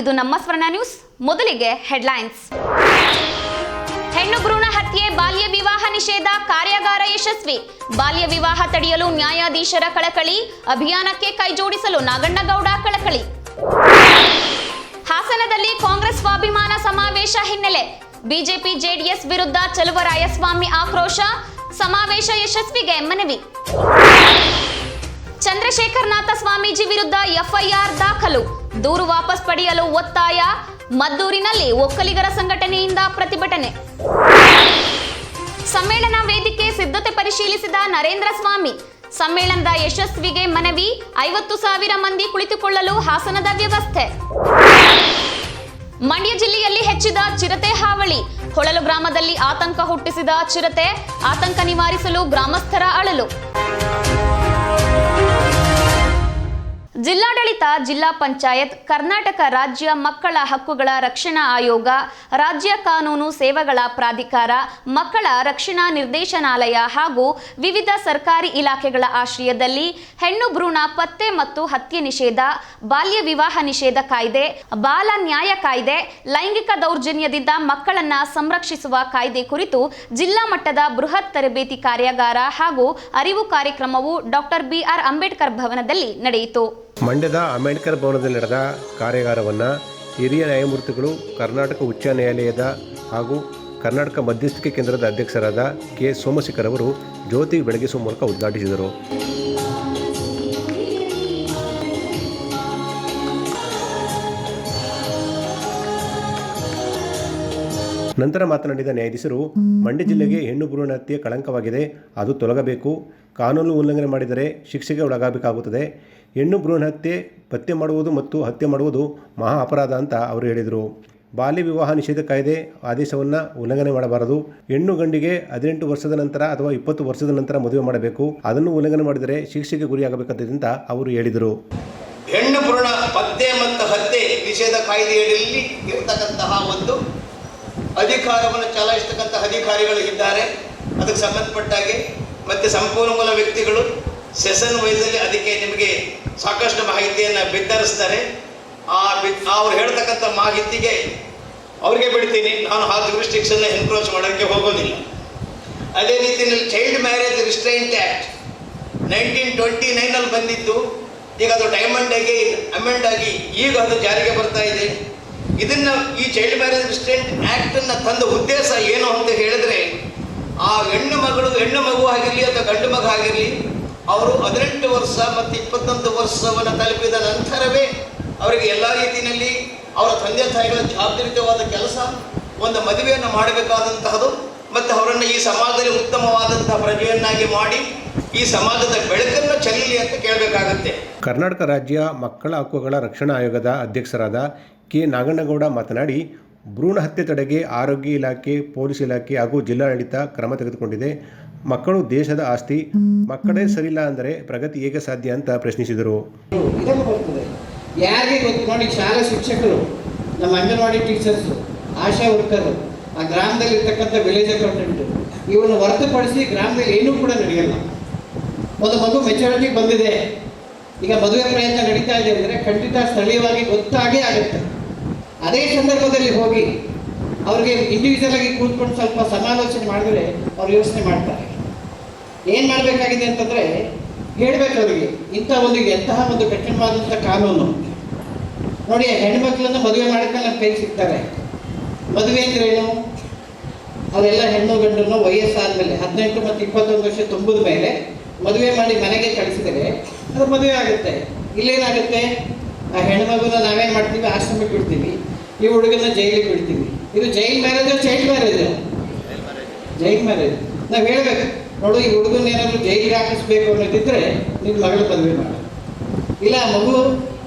ಇದು ನಮ್ಮ ಸ್ವರ್ಣ ನ್ಯೂಸ್ ಮೊದಲಿಗೆ ಹೆಡ್ಲೈನ್ಸ್ ಹೆಣ್ಣು ಭ್ರೂಣ ಹತ್ಯೆ, ಬಾಲ್ಯ ವಿವಾಹ ನಿಷೇಧ, ಕಾರ್ಯಾಗಾರ ಯಶಸ್ವಿ. ಬಾಲ್ಯ ವಿವಾಹ ತಡೆಯಲು ನ್ಯಾಯಾಧೀಶರ ಕಳಕಳಿ, ಅಭಿಯಾನಕ್ಕೆ ಕೈಜೋಡಿಸಲು ನಾಗಣ್ಣಗೌಡ ಕಳಕಳಿ. ಹಾಸನದಲ್ಲಿ ಕಾಂಗ್ರೆಸ್ ಸ್ವಾಭಿಮಾನ ಸಮಾವೇಶ ಹಿನ್ನೆಲೆ. ಬಿಜೆಪಿ, ಜೆಡಿಎಸ್ ವಿರುದ್ಧ ಚಲುವರಾಯಸ್ವಾಮಿ ಆಕ್ರೋಶ, ಸಮಾವೇಶ ಯಶಸ್ವಿಗೆ ಮನವಿ. ಚಂದ್ರಶೇಖರನಾಥ ಸ್ವಾಮೀಜಿ ವಿರುದ್ಧ ಎಫ್ಐಆರ್ ದಾಖಲು. ದೂರು ವಾಪಸ್ ಪಡೆಯಲು ಒತ್ತಾಯ? ಮದ್ದೂರಿನಲ್ಲಿ ಒಕ್ಕಲಿಗರ ಸಂಘಟನೆಯಿಂದ ಪ್ರತಿಭಟನೆ. ಸಮ್ಮೇಳನ ವೇದಿಕೆ ಸಿದ್ಧತೆ ಪರಿಶೀಲಿಸಿದ ನರೇಂದ್ರ ಸ್ವಾಮಿ. ಸಮ್ಮೇಳನದ ಯಶಸ್ವಿಗೆ ಮನವಿ, ಐವತ್ತು ಸಾವಿರ ಮಂದಿ ಕುಳಿತುಕೊಳ್ಳಲು ಹಾಸನದ ವ್ಯವಸ್ಥೆ. ಮಂಡ್ಯ ಜಿಲ್ಲೆಯಲ್ಲಿ ಹೆಚ್ಚಿದ ಚಿರತೆ ಹಾವಳಿ. ಹೊಳಲು ಗ್ರಾಮದಲ್ಲಿ ಆತಂಕ ಹುಟ್ಟಿಸಿದ ಚಿರತೆ, ಆತಂಕ ನಿವಾರಿಸಲು ಗ್ರಾಮಸ್ಥರ ಅಳಲು. ಜಿಲ್ಲಾಡಳಿತ, ಜಿಲ್ಲಾ ಪಂಚಾಯತ್, ಕರ್ನಾಟಕ ರಾಜ್ಯ ಮಕ್ಕಳ ಹಕ್ಕುಗಳ ರಕ್ಷಣಾ ಆಯೋಗ, ರಾಜ್ಯ ಕಾನೂನು ಸೇವೆಗಳ ಪ್ರಾಧಿಕಾರ, ಮಕ್ಕಳ ರಕ್ಷಣಾ ನಿರ್ದೇಶನಾಲಯ ಹಾಗೂ ವಿವಿಧ ಸರ್ಕಾರಿ ಇಲಾಖೆಗಳ ಆಶ್ರಯದಲ್ಲಿ ಹೆಣ್ಣು ಭ್ರೂಣ ಪತ್ತೆ ಮತ್ತು ಹತ್ಯೆ ನಿಷೇಧ, ಬಾಲ್ಯ ವಿವಾಹ ನಿಷೇಧ ಕಾಯ್ದೆ, ಬಾಲ ನ್ಯಾಯ ಕಾಯ್ದೆ, ಲೈಂಗಿಕ ದೌರ್ಜನ್ಯದಿಂದ ಮಕ್ಕಳನ್ನ ಸಂರಕ್ಷಿಸುವ ಕಾಯ್ದೆ ಕುರಿತು ಜಿಲ್ಲಾ ಮಟ್ಟದ ಬೃಹತ್ ತರಬೇತಿ ಕಾರ್ಯಾಗಾರ ಹಾಗೂ ಅರಿವು ಕಾರ್ಯಕ್ರಮವು ಡಾಕ್ಟರ್ ಬಿಆರ್ ಅಂಬೇಡ್ಕರ್ ಭವನದಲ್ಲಿ ನಡೆಯಿತು. ಮಂಡ್ಯದ ಅಂಬೇಡ್ಕರ್ ಭವನದಲ್ಲಿ ನಡೆದ ಕಾರ್ಯಾಗಾರವನ್ನು ಹಿರಿಯ ನ್ಯಾಯಮೂರ್ತಿಗಳು ಕರ್ನಾಟಕ ಉಚ್ಚ ನ್ಯಾಯಾಲಯದ ಹಾಗೂ ಕರ್ನಾಟಕ ಮಧ್ಯಸ್ಥಿಕೆ ಕೇಂದ್ರದ ಅಧ್ಯಕ್ಷರಾದ ಕೆ ಸೋಮಶೇಖರ್ ಅವರು ಜ್ಯೋತಿ ಬೆಳಗಿಸುವ ಮೂಲಕ ಉದ್ಘಾಟಿಸಿದರು. ನಂತರ ಮಾತನಾಡಿದ ನ್ಯಾಯಾಧೀಶರು, ಮಂಡ್ಯ ಜಿಲ್ಲೆಗೆ ಹೆಣ್ಣು ಭ್ರೂಣ ಹತ್ಯೆ ಕಳಂಕವಾಗಿದೆ, ಅದು ತೊಲಗಬೇಕು, ಕಾನೂನು ಉಲ್ಲಂಘನೆ ಮಾಡಿದರೆ ಶಿಕ್ಷೆಗೆ ಒಳಗಾಗಬೇಕಾಗುತ್ತದೆ ಹೆಣ್ಣು ಭ್ರೂಣ ಹತ್ಯೆ, ಪತ್ತೆ ಮಾಡುವುದು ಮತ್ತು ಹತ್ಯೆ ಮಾಡುವುದು ಮಹಾ ಅಪರಾಧ ಅಂತ ಅವರು ಹೇಳಿದರು. ಬಾಲ್ಯ ವಿವಾಹ ನಿಷೇಧ ಕಾಯ್ದೆ ಆದೇಶವನ್ನು ಉಲ್ಲಂಘನೆ ಮಾಡಬಾರದು. ಹೆಣ್ಣು ಗಂಡಿಗೆ ಹದಿನೆಂಟು ವರ್ಷದ ನಂತರ ಅಥವಾ ಇಪ್ಪತ್ತು ವರ್ಷದ ನಂತರ ಮದುವೆ ಮಾಡಬೇಕು. ಅದನ್ನು ಉಲ್ಲಂಘನೆ ಮಾಡಿದರೆ ಶಿಕ್ಷೆಗೆ ಗುರಿಯಾಗಬೇಕಂತ ಅವರು ಹೇಳಿದರು. ಹೆಣ್ಣು ಭ್ರೂಣ ಪತ್ತೆ ಮತ್ತು ಹತ್ಯೆ ನಿಷೇಧ ಕಾಯ್ದೆಯಲ್ಲಿ ಇರತಕ್ಕಂತಹ ಒಂದು ಅಧಿಕಾರವನ್ನು ಚಲಾಯಿಸತಕ್ಕಂತಹ ಅಧಿಕಾರಿಗಳು ಇದ್ದಾರೆ. ಅದಕ್ಕೆ ಸಂಬಂಧಪಟ್ಟಾಗೆ ಮತ್ತೆ ಸಂಪನ್ಮೂಲ ವ್ಯಕ್ತಿಗಳು ಸೆಷನ್ ವಯಸ್ಸಲ್ಲಿ ಅದಕ್ಕೆ ನಿಮಗೆ ಸಾಕಷ್ಟು ಮಾಹಿತಿಯನ್ನು ಬಿತ್ತರಿಸ್ತಾರೆ. ಆ ಬಿತ್ ಅವ್ರು ಹೇಳ್ತಕ್ಕಂಥ ಮಾಹಿತಿಗೆ ಅವ್ರಿಗೆ ಬಿಡ್ತೀನಿ. ನಾನು ಆ ರಿಸ್ಟ್ರಿಕ್ಷನ್ನ ಎನ್ಕ್ರೋಚ್ ಮಾಡೋಕ್ಕೆ ಹೋಗೋದಿಲ್ಲ. ಅದೇ ರೀತಿಯಲ್ಲಿ child marriage restraint act nineteen twenty ನೈನಲ್ಲಿ ಬಂದಿತ್ತು ಈಗ ಅದು ಡೈಮಂಡ್ ಆಗಿ ಅಮೆಂಡ್ ಆಗಿ ಈಗ ಅದು ಜಾರಿಗೆ ಬರ್ತಾ ಇದೆ. ಇದನ್ನ ಈ ಚೈಲ್ಡ್ ಮ್ಯಾರೇಜ್ ರಿಸ್ಟ್ರೈಂಟ್ ಆಕ್ಟ್ ಅನ್ನ ತಂದ ಉದ್ದೇಶ ಏನು ಅಂತ ಹೇಳಿದ್ರೆ, ಆ ಹೆಣ್ಣು ಮಗಳು, ಹೆಣ್ಣು ಮಗು ಆಗಿರಲಿ ಅಥವಾ ಗಂಡು ಮಗು ಆಗಿರಲಿ ಅವರು ಹದಿನೆಂಟು ವರ್ಷ ಮತ್ತು ಇಪ್ಪತ್ತೊಂದು ವರ್ಷವನ್ನು ತಲುಪಿದ ನಂತರವೇ ಅವರಿಗೆ ಎಲ್ಲ ರೀತಿಯಲ್ಲಿ ಅವರ ತಂದೆ ತಾಯಿಗಳ ಜಾಗೃತವಾದ ಕೆಲಸ, ಒಂದು ಮದುವೆಯನ್ನು ಮಾಡಬೇಕಾದಂತಹದು ಮತ್ತು ಅವರನ್ನು ಈ ಸಮಾಜದಲ್ಲಿ ಉತ್ತಮವಾದಂತಹ ಪ್ರಜೆಯನ್ನಾಗಿ ಮಾಡಿ ಈ ಸಮಾಜದ ಬೆಳಕನ್ನು ಚೆಲ್ಲಲಿ ಅಂತ ಕೇಳಬೇಕಾಗುತ್ತೆ. ಕರ್ನಾಟಕ ರಾಜ್ಯ ಮಕ್ಕಳ ಹಕ್ಕುಗಳ ರಕ್ಷಣಾ ಆಯೋಗದ ಅಧ್ಯಕ್ಷರಾದ ಕೆ. ನಾಗಣ್ಣಗೌಡ ಮಾತನಾಡಿ, ಭ್ರೂಣ ಹತ್ಯೆ ತಡೆಗೆ ಆರೋಗ್ಯ ಇಲಾಖೆ, ಪೊಲೀಸ್ ಇಲಾಖೆ ಹಾಗೂ ಜಿಲ್ಲಾಡಳಿತ ಕ್ರಮ ತೆಗೆದುಕೊಂಡಿದೆ. ಮಕ್ಕಳು ದೇಶದ ಆಸ್ತಿ, ಮಕ್ಕಳೇ ಸರಿಯಿಲ್ಲ ಅಂದರೆ ಪ್ರಗತಿ ಹೇಗೆ ಸಾಧ್ಯ ಅಂತ ಪ್ರಶ್ನಿಸಿದರು. ಬರ್ತದೆ. ಯಾರಿಗೆ ಗೊತ್ತು? ನೋಡಿ, ಶಾಲಾ ಶಿಕ್ಷಕರು, ನಮ್ಮ ಅಂಗನವಾಡಿ ಟೀಚರ್ಸು, ಆಶಾ ವರ್ಕರು, ಆ ಗ್ರಾಮದಲ್ಲಿ ಇರ್ತಕ್ಕಂಥ ವಿಲೇಜ್ ಅಕೌಂಟೆಂಟ್ ಇವನ್ನು ಹೊರತುಪಡಿಸಿ ಗ್ರಾಮದಲ್ಲಿ ಏನೂ ಕೂಡ ನಡೆಯಲ್ಲ. ಒಂದು ಮಗು ಮೆಚುರಿಟಿ ಬಂದಿದೆ. ಈಗ ಮದುವೆ ಪ್ರಯತ್ನ ನಡೀತಾ ಇದೆ ಅಂದರೆ ಖಂಡಿತ ಸ್ಥಳೀಯವಾಗಿ ಗೊತ್ತಾಗೇ ಆಗುತ್ತೆ. ಅದೇ ಸಂದರ್ಭದಲ್ಲಿ ಹೋಗಿ ಅವ್ರಿಗೆ ಇಂಡಿವಿಜುವಲ್ ಆಗಿ ಕೂತ್ಕೊಂಡು ಸ್ವಲ್ಪ ಸಮಾಲೋಚನೆ ಮಾಡಿದ್ರೆ ಅವ್ರು ಯೋಚನೆ ಮಾಡ್ತಾರೆ. ಏನು ಮಾಡಬೇಕಾಗಿದೆ ಅಂತಂದರೆ ಹೇಳ್ಬೇಕು ಅವರಿಗೆ ಇಂಥ ಒಂದು ಎಂತಹ ಒಂದು ಕಠಿಣವಾದಂಥ ಕಾನೂನು. ನೋಡಿ, ಹೆಣ್ಮಕ್ಳನ್ನ ಮದುವೆ ಮಾಡಿದ್ಮೇಲೆ ನಮ್ಮ ಕೈ ಸಿಗ್ತಾರೆ. ಮದುವೆ ಅಂದ್ರೇನು ಅವರೆಲ್ಲ ಹೆಣ್ಣು ಗಂಡನ್ನು ವಯಸ್ಸಾದ್ಮೇಲೆ, ಹದಿನೆಂಟು ಮತ್ತು ಇಪ್ಪತ್ತೊಂದು ವರ್ಷ ತುಂಬಿದ ಮೇಲೆ ಮದುವೆ ಮಾಡಿ ಮನೆಗೆ ಕಳಿಸಿದರೆ ಅದು ಮದುವೆ ಆಗುತ್ತೆ. ಇಲ್ಲೇನಾಗುತ್ತೆ? ಆ ಹೆಣ್ಮಗುನ ನಾವೇನು ಮಾಡ್ತೀವಿ? ಆಶ್ರಮಕ್ಕೆ ಬಿಡ್ತೀವಿ. ಈ ಹುಡುಗನ ಜೈಲಿಗೆ ಬಿಡ್ತೀವಿ. ಇದು jail marriage, child marriage? Jail marriage. ನಾವು ಹೇಳ್ಬೇಕು. ನೋಡು, ಈ ಹುಡುಗನ ಏನಾದರೂ ಜೈಲಿಗೆ ಹಾಕಿಸ್ಬೇಕು ಅನ್ನೋದಿದ್ರೆ ನಿಮ್ಮ ಮಗಳು ಮದುವೆ ಮಾಡಿ. ಇಲ್ಲ, ಮಗು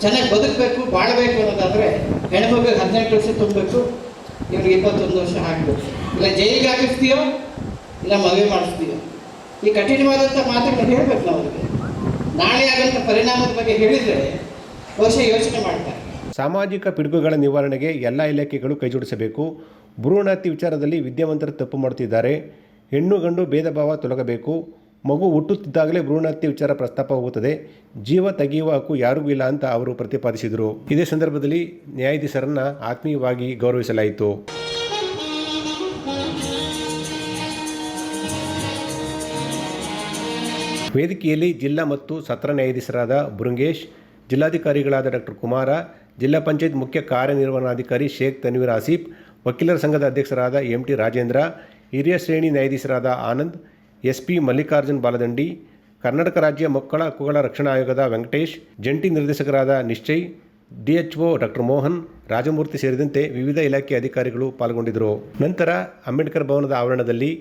ಚೆನ್ನಾಗಿ ಬದುಕಬೇಕು, ಬಾಳಬೇಕು ಅನ್ನೋದಾದ್ರೆ ಹೆಣ್ಮಗು ಹದಿನೆಂಟು ವರ್ಷ ತುಂಬಬೇಕು ಇವ್ರಿಗೆ ಇಪ್ಪತ್ತೊಂದು ವರ್ಷ ಹಾಕಬೇಕು ಇಲ್ಲ, ಜೈಲಿಗೆ ಹಾಕಿಸ್ತೀಯೋ, ಇಲ್ಲ, ಮದುವೆ ಮಾಡಿಸ್ತೀಯೋ. ಈ ಕಠಿಣವಾದಂಥ ಮಾತುಗಳನ್ನ ಹೇಳಬೇಕು ನಾವು ಅವ್ರಿಗೆ. ನಾಳೆ ಆಗೋಂಥ ಪರಿಣಾಮದ ಬಗ್ಗೆ ಹೇಳಿದರೆ ಬಹುಶಃ ಯೋಚನೆ ಮಾಡ್ತಾರೆ. ಸಾಮಾಜಿಕ ಪಿಡುಗುಗಳ ನಿವಾರಣೆಗೆ ಎಲ್ಲ ಇಲಾಖೆಗಳು ಕೈಜೋಡಿಸಬೇಕು. ಭ್ರೂಣ ಹತ್ಯೆ ವಿಚಾರದಲ್ಲಿ ವಿದ್ಯಾವಂತರು ತಪ್ಪು ಮಾಡುತ್ತಿದ್ದಾರೆ. ಹೆಣ್ಣು ಗಂಡು ಭೇದ ಭಾವ ತೊಲಗಬೇಕು. ಮಗು ಹುಟ್ಟುತ್ತಿದ್ದಾಗಲೇ ಭ್ರೂಣಹತ್ಯೆ ವಿಚಾರ ಪ್ರಸ್ತಾಪವಾಗುತ್ತದೆ ಜೀವ ತೆಗೆಯುವ ಹಕ್ಕು ಯಾರಿಗೂ ಇಲ್ಲ ಅಂತ ಅವರು ಪ್ರತಿಪಾದಿಸಿದರು. ಇದೇ ಸಂದರ್ಭದಲ್ಲಿ ನ್ಯಾಯಾಧೀಶರನ್ನು ಆತ್ಮೀಯವಾಗಿ ಗೌರವಿಸಲಾಯಿತು. ವೇದಿಕೆಯಲ್ಲಿ ಜಿಲ್ಲಾ ಮತ್ತು ಸತ್ರ ನ್ಯಾಯಾಧೀಶರಾದ ಬೃಂಗೇಶ್ ಜಿಲ್ಲಾಧಿಕಾರಿಗಳಾದ ಡಾಕ್ಟರ್ ಕುಮಾರ, ಜಿಲ್ಲಾ ಪಂಚಾಯತ್ ಮುಖ್ಯ ಕಾರ್ಯನಿರ್ವಹಣಾಧಿಕಾರಿ ಶೇಖ್ ತನ್ವೀರ್ ಆಸೀಫ್, ವಕೀಲರ ಸಂಘದ ಅಧ್ಯಕ್ಷರಾದ ಎಂ ಟಿ ರಾಜೇಂದ್ರ ಹಿರಿಯ ಶ್ರೇಣಿ ನ್ಯಾಯಾಧೀಶರಾದ ಆನಂದ್ ಎಸ್ ಪಿ ಮಲ್ಲಿಕಾರ್ಜುನ್ ಬಾಲದಂಡಿ, ಕರ್ನಾಟಕ ರಾಜ್ಯ ಮಕ್ಕಳ ಹಕ್ಕುಗಳ ರಕ್ಷಣಾ ಆಯೋಗದ ವೆಂಕಟೇಶ್, ಜಂಟಿ ನಿರ್ದೇಶಕರಾದ ನಿಶ್ಚಯ್, ಡಿಎಚ್ಒ ಡಾಕ್ಟರ್ ಮೋಹನ್, ರಾಜಮೂರ್ತಿ ಸೇರಿದಂತೆ ವಿವಿಧ ಇಲಾಖೆ ಅಧಿಕಾರಿಗಳು ಪಾಲ್ಗೊಂಡಿದ್ದರು. ನಂತರ ಅಂಬೇಡ್ಕರ್ ಭವನದ ಆವರಣದಲ್ಲಿ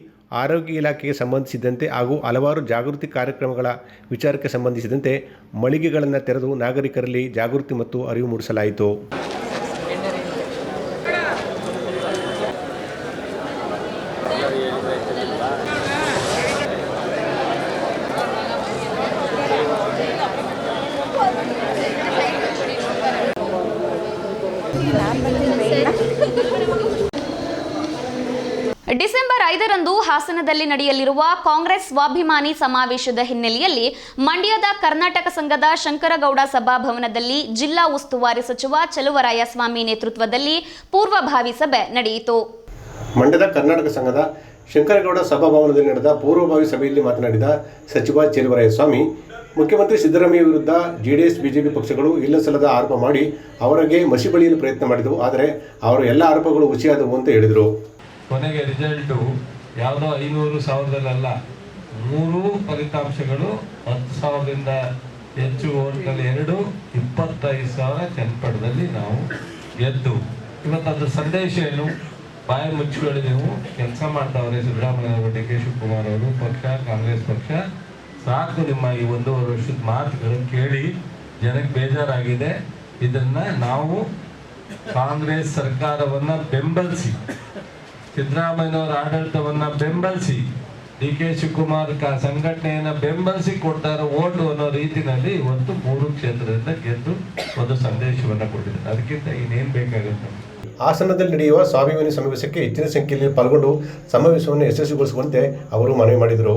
ಆರೋಗ್ಯ ಇಲಾಖೆಗೆ ಸಂಬಂಧಿಸಿದಂತೆ ಹಾಗೂ ಹಲವಾರು ಜಾಗೃತಿ ಕಾರ್ಯಕ್ರಮಗಳ ವಿಚಾರಕ್ಕೆ ಸಂಬಂಧಿಸಿದಂತೆ ಮಳಿಗೆಗಳನ್ನು ತೆರೆದು ನಾಗರಿಕರಲ್ಲಿ ಜಾಗೃತಿ ಮತ್ತು ಅರಿವು ಮೂಡಿಸಲಾಯಿತು ಡಿಸೆಂಬರ್ ಐದರಂದು ಹಾಸನದಲ್ಲಿ ನಡೆಯಲಿರುವ ಕಾಂಗ್ರೆಸ್ ಸ್ವಾಭಿಮಾನಿ ಸಮಾವೇಶದ ಹಿನ್ನೆಲೆಯಲ್ಲಿ ಮಂಡ್ಯದ ಕರ್ನಾಟಕ ಸಂಘದ ಶಂಕರಗೌಡ ಸಭಾಭವನದಲ್ಲಿ ಜಿಲ್ಲಾ ಉಸ್ತುವಾರಿ ಸಚಿವ ಚಲುವರಾಯ ಸ್ವಾಮಿ ನೇತೃತ್ವದಲ್ಲಿ ಪೂರ್ವಭಾವಿ ಸಭೆ ನಡೆಯಿತು. ಮಂಡ್ಯದ ಕರ್ನಾಟಕ ಸಂಘದ ಶಂಕರಗೌಡ ಸಭಾಭವನದಲ್ಲಿ ನಡೆದ ಪೂರ್ವಭಾವಿ ಸಭೆಯಲ್ಲಿ ಮಾತನಾಡಿದ ಸಚಿವ ಸ್ವಾಮಿ, ಮುಖ್ಯಮಂತ್ರಿ ಸಿದ್ದರಾಮಯ್ಯ ವಿರುದ್ಧ ಜೆಡಿಎಸ್, ಬಿಜೆಪಿ ಪಕ್ಷಗಳು ಇಲ್ಲ ಸಲ್ಲದ ಆರೋಪ ಮಾಡಿ ಅವರಿಗೆ ಮಸಿ ಬಳಿಯಲು ಪ್ರಯತ್ನ ಮಾಡಿದವು. ಆದರೆ ಅವರ ಎಲ್ಲ ಆರೋಪಗಳು ಹುಸಿಯಾದವು ಅಂತ ಹೇಳಿದರು. ಕೊನೆಗೆ ರಿಸಲ್ಟು ಯಾವುದೋ ಐನೂರು ಸಾವಿರದಲ್ಲ ಮೂರೂ ಫಲಿತಾಂಶಗಳು ಹತ್ತು ಸಾವಿರದಿಂದ ಹೆಚ್ಚು ಓಟ್ನಲ್ಲಿ ಎರಡು, ಇಪ್ಪತ್ತೈದು ಸಾವಿರ ಚನ್ನಪಟ್ಟಣದಲ್ಲಿ ನಾವು ಗೆದ್ದು. ಇವತ್ತು ಅದ್ರ ಸಂದೇಶ ಏನು? ಬಾಯಿ ಮುಚ್ಚಿಕೊಳ್ಳಿ ನೀವು. ಕೆಲಸ ಮಾಡ್ತಾವ್ರೆ ಸಿದ್ದರಾಮಯ್ಯ ಅವರು ಡಿ ಕೆ ಶಿವಕುಮಾರ್ ಅವರು, ಪಕ್ಷ, ಕಾಂಗ್ರೆಸ್ ಪಕ್ಷ. ಸಾಕು ನಿಮ್ಮ ಈ ಒಂದೂವರೆ ವರ್ಷದ ಮಾತುಗಳು ಕೇಳಿ, ಜನಕ್ಕೆ ಬೇಜಾರಾಗಿದೆ. ಇದನ್ನು ನಾವು ಕಾಂಗ್ರೆಸ್ ಸರ್ಕಾರವನ್ನ ಬೆಂಬಲಿಸಿ. ಸಿದ್ದರಾಮಯ್ಯನವರ ಆಡಳಿತವನ್ನ ಬೆಂಬಲಿಸಿ ಡಿ ಕೆ ಶಿವಕುಮಾರ್ ಕ ಸಂಘಟನೆಯನ್ನ ಬೆಂಬಲಿಸಿ ಕೊಡ್ತಾ ಇರೋ ಓಟು ಅನ್ನೋ ರೀತಿನಲ್ಲಿ ಇವತ್ತು ಮೂರು ಕ್ಷೇತ್ರದಿಂದ ಗೆದ್ದು ಒಂದು ಸಂದೇಶವನ್ನ ಕೊಟ್ಟಿದ್ದಾರೆ. ಅದಕ್ಕಿಂತ ಇನ್ನೇನ್ ಬೇಕಾಗುತ್ತೆ? ಹಾಸನದಲ್ಲಿ ನಡೆಯುವ ಸ್ವಾಭಿಮಾನಿ ಸಮಾವೇಶಕ್ಕೆ ಹೆಚ್ಚಿನ ಸಂಖ್ಯೆಯಲ್ಲಿ ಪಾಲ್ಗೊಂಡು ಸಮಾವೇಶವನ್ನು ಯಶಸ್ವಿಗೊಳಿಸುವಂತೆ ಅವರು ಮನವಿ ಮಾಡಿದರು.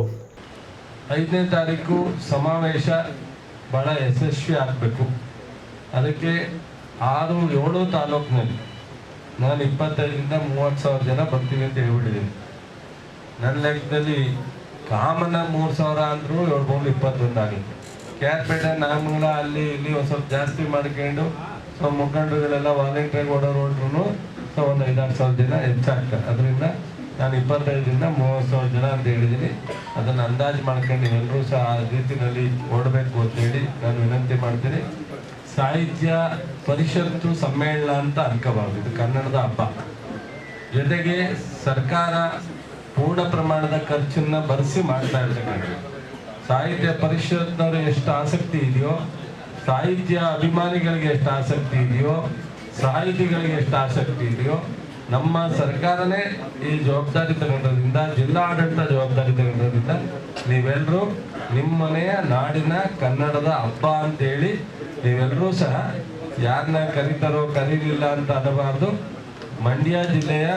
ಐದನೇ ತಾರೀಕು ಸಮಾವೇಶ ಬಹಳ ಯಶಸ್ವಿ ಆಗಬೇಕು. ಅದಕ್ಕೆ ಆರು ಏಳು ತಾಲೂಕಿನಲ್ಲಿ ನಾನು ಇಪ್ಪತ್ತೈದರಿಂದ ಮೂವತ್ತು ಸಾವಿರ ಜನ ಬರ್ತೀವಿ ಅಂತ ಹೇಳ್ಬಿಟ್ಟಿದ್ದೀನಿ ನನ್ನ ಲೆಕ್ಕದಲ್ಲಿ ಕಾಮನ ಮೂರು ಸಾವಿರ ಅಂದರೂ ಏಳ್ಬೋದು ಇಪ್ಪತ್ತೊಂದು ಆಗುತ್ತೆ. ಕ್ಯಾರ್ಪೇಟೆ ನಾಮಂಗಲ ಅಲ್ಲಿ ಇಲ್ಲಿ ಒಂದು ಸ್ವಲ್ಪ ಜಾಸ್ತಿ ಮಾಡ್ಕೊಂಡು, ಸೊ ಮುಖಂಡರುಗಳೆಲ್ಲ ವಾಲಂಟಿಯರ್ ಓಡೋರು ಹೊರಟ್ರು ಸೊ ಒಂದು ಐದಾರು ಸಾವಿರ ಜನ ಹೆಚ್ಚಾಗ್ತದೆ ಅದರಿಂದ ನಾನು ಇಪ್ಪತ್ತೈದರಿಂದ ಮೂವತ್ತು ಸಾವಿರ ಜನ ಅಂತ ಹೇಳಿದ್ದೀನಿ ಅದನ್ನು ಅಂದಾಜು ಮಾಡ್ಕೊಂಡು ಎಲ್ಲರೂ ಸಹ ಆ ರೀತಿಯಲ್ಲಿ ಓಡಬೇಕು ಅಂತೇಳಿ ನಾನು ವಿನಂತಿ ಮಾಡ್ತೀನಿ. ಸಾಹಿತ್ಯ ಪರಿಷತ್ತು ಸಮ್ಮೇಳನ ಅಂತ ಅನ್ಕೋಬಾರ್ದು ಇದು ಕನ್ನಡದ ಹಬ್ಬ. ಜೊತೆಗೆ ಸರ್ಕಾರ ಪೂರ್ಣ ಪ್ರಮಾಣದ ಖರ್ಚನ್ನ ಭರಿಸಿ ಮಾಡ್ತಾ ಇರ್ತಕ್ಕಂಥ ಸಾಹಿತ್ಯ ಪರಿಷತ್ನವ್ರು ಎಷ್ಟು ಆಸಕ್ತಿ ಇದೆಯೋ, ಸಾಹಿತ್ಯ ಅಭಿಮಾನಿಗಳಿಗೆ ಎಷ್ಟು ಆಸಕ್ತಿ ಇದೆಯೋ, ಸಾಹಿತಿಗಳಿಗೆ ಎಷ್ಟು ಆಸಕ್ತಿ ಇದೆಯೋ, ನಮ್ಮ ಸರ್ಕಾರನೇ ಈ ಜವಾಬ್ದಾರಿ ತಗೊಂಡ್ರಿಂದ ಜಿಲ್ಲಾ ಆಡಳಿತ ಜವಾಬ್ದಾರಿ ತಗೊಂಡ್ರಿಂದ ನೀವೆಲ್ಲರೂ ನಿಮ್ಮನೆಯ ನಾಡಿನ ಕನ್ನಡದ ಹಬ್ಬ ಅಂತೇಳಿ ನೀವೆಲ್ಲರೂ ಸಹ ಯಾರನ್ನ ಕರೀತಾರೋ ಕರೀಲಿಲ್ಲ ಅಂತ ಅನ್ನಬಾರ್ದು. ಮಂಡ್ಯ ಜಿಲ್ಲೆಯ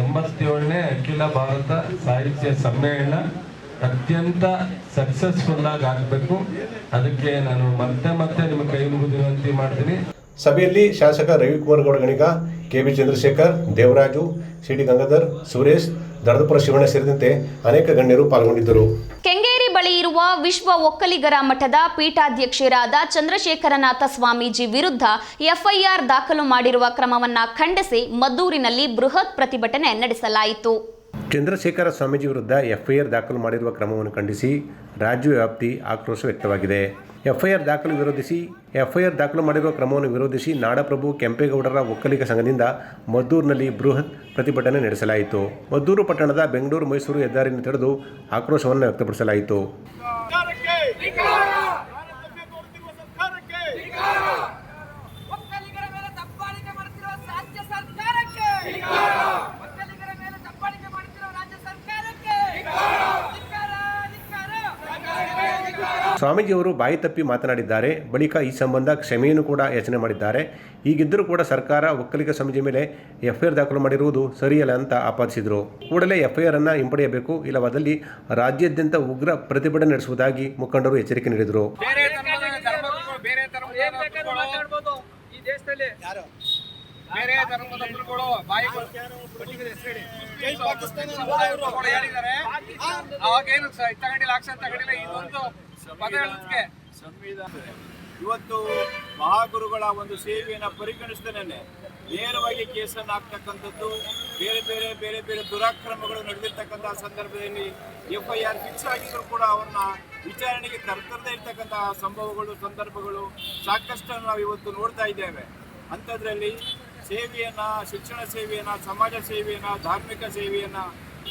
ಎಂಬತ್ತೇಳನೇ ಅಖಿಲ ಭಾರತ ಸಾಹಿತ್ಯ ಸಮ್ಮೇಳನ ಅತ್ಯಂತ ಸಕ್ಸಸ್ಫುಲ್ ಆಗಿ ಆಗಬೇಕು. ಅದಕ್ಕೆ ನಾನು ಮತ್ತೆ ಮತ್ತೆ ನಿಮ್ಮ ಕೈ ಮುಗಿದು ವಿನಂತಿ ಮಾಡ್ತೀನಿ. ಸಭೆಯಲ್ಲಿ ಶಾಸಕ ರವಿಕುಮಾರ್ ಗೌಡ ಗಣಿಗ ಕೆಬಿ ಚಂದ್ರಶೇಖರ್ ದೇವರಾಜು ಸಿಡಿ ಗಂಗಾಧರ್ ಸುರೇಶ್ ದಡದಪುರ ಶಿವಣ್ಣ ಸೇರಿದಂತೆ ಅನೇಕ ಗಣ್ಯರು ಪಾಲ್ಗೊಂಡಿದ್ದರು. ಬಳಿ ಇರುವ ವಿಶ್ವ ಒಕ್ಕಲಿಗರ ಮಠದ ಪೀಠಾಧ್ಯಕ್ಷರಾದ ಚಂದ್ರಶೇಖರನಾಥ ಸ್ವಾಮೀಜಿ ವಿರುದ್ಧ ಎಫ್ಐಆರ್ ದಾಖಲು ಮಾಡಿರುವ ಕ್ರಮವನ್ನ ಖಂಡಿಸಿ ಮದ್ದೂರಿನಲ್ಲಿ ಬೃಹತ್ ಪ್ರತಿಭಟನೆ ನಡೆಸಲಾಯಿತು. ಚಂದ್ರಶೇಖರ ಸ್ವಾಮೀಜಿ ವಿರುದ್ಧ ಎಫ್ಐಆರ್ ದಾಖಲು ಮಾಡಿರುವ ಕ್ರಮವನ್ನು ಖಂಡಿಸಿ ರಾಜ್ಯ ವ್ಯಾಪ್ತಿ ಆಕ್ರೋಶ ವ್ಯಕ್ತವಾಗಿದೆ. ಎಫ್ಐಆರ್ ದಾಖಲು ವಿರೋಧಿಸಿ, ಎಫ್ಐಆರ್ ದಾಖಲು ಮಾಡಿರುವ ಕ್ರಮವನ್ನು ವಿರೋಧಿಸಿ ನಾಡಪ್ರಭು ಕೆಂಪೇಗೌಡರ ಒಕ್ಕಲಿಗ ಸಂಘದಿಂದ ಮದ್ದೂರಿನಲ್ಲಿ ಬೃಹತ್ ಪ್ರತಿಭಟನೆ ನಡೆಸಲಾಯಿತು. ಮದ್ದೂರು ಪಟ್ಟಣದ ಬೆಂಗಳೂರು ಮೈಸೂರು ಹೆದ್ದಾರಿಯನ್ನು ತಡೆದು ಆಕ್ರೋಶವನ್ನು ವ್ಯಕ್ತಪಡಿಸಲಾಯಿತು ಸರ್ಕಾರಕ್ಕೆ ಭಾರತಕ್ಕೆ ತೋರುತ್ತಿರುವ ಸರ್ಕಾರಕ್ಕೆ ಒಕ್ಕಲಿಗರ ಮೇಲೆ ದಬ್ಬಾಳಿಕೆ ಮಾಡುತ್ತಿರುವ ರಾಜ್ಯ ಸರ್ಕಾರಕ್ಕೆ ಒಕ್ಕಲಿಗರ ಮೇಲೆ ದಬ್ಬಾಳಿಕೆ ಮಾಡುತ್ತಿರುವ ರಾಜ್ಯ ಸರ್ಕಾರಕ್ಕೆ ಧಿಕ್ಕಾರ, ಧಿಕ್ಕಾರ. ಸ್ವಾಮೀಜಿಯವರು ಬಾಯಿ ತಪ್ಪಿ ಮಾತನಾಡಿದ್ದಾರೆ. ಬಳಿಕ ಈ ಸಂಬಂಧ ಕ್ಷಮೆಯನ್ನು ಕೂಡ ಯಾಚನೆ ಮಾಡಿದ್ದಾರೆ. ಈಗಿದ್ದರೂ ಕೂಡ ಸರ್ಕಾರ ಒಕ್ಕಲಿಗ ಸಮಿತಿ ಮೇಲೆ ಎಫ್ಐಆರ್ ದಾಖಲು ಮಾಡಿರುವುದು ಸರಿಯಲ್ಲ ಅಂತ ಆಪಾದಿಸಿದರು. ಕೂಡಲೇ ಎಫ್ಐಆರ್ ಅನ್ನು ಹಿಂಪಡೆಯಬೇಕು. ಇಲ್ಲವಾದಲ್ಲಿ ರಾಜ್ಯಾದ್ಯಂತ ಉಗ್ರ ಪ್ರತಿಭಟನೆ ನಡೆಸುವುದಾಗಿ ಮುಖಂಡರು ಎಚ್ಚರಿಕೆ ನೀಡಿದರು. ಬೇರೆ ಧರ್ಮದ ಗುರುಗಳು ಅವಾಗೇನು ಸ- ತಗೊಂಡಿಲ್ಲ ಆಕ್ಷನ್ ತಗೊಂಡಿಲ್ಲ. ಇದೊಂದು ಹೇಳೋದಕ್ಕೆ ಇವತ್ತು ಮಹಾಗುರುಗಳ ಒಂದು ಸೇವೆಯನ್ನು ಪರಿಗಣಿಸ್ತೇನೆ ನೇರವಾಗಿ ಕೇಸನ್ನು ಹಾಕ್ತಕ್ಕಂಥದ್ದು, ಬೇರೆ ಬೇರೆ ಬೇರೆ ಬೇರೆ ದುರಾಕ್ರಮಗಳು ನಡೆದಿರ್ತಕ್ಕಂಥ ಸಂದರ್ಭದಲ್ಲಿ ಎಫ್ ಐ ಆರ್ ಫಿಕ್ಸ್ ಆಗಿದ್ರು ಕೂಡ ಅವನ್ನ ವಿಚಾರಣೆಗೆ ತರ್ತರದೇ ಇರ್ತಕ್ಕಂತಹ ಸಂಭವಗಳು, ಸಂದರ್ಭಗಳು ಸಾಕಷ್ಟು ನಾವು ಇವತ್ತು ನೋಡ್ತಾ ಇದ್ದೇವೆ. ಅಂಥದ್ರಲ್ಲಿ ಸೇವೆಯನ್ನ, ಶಿಕ್ಷಣ ಸೇವೆಯನ್ನ, ಸಮಾಜ ಸೇವೆಯನ್ನ, ಧಾರ್ಮಿಕ ಸೇವೆಯನ್ನ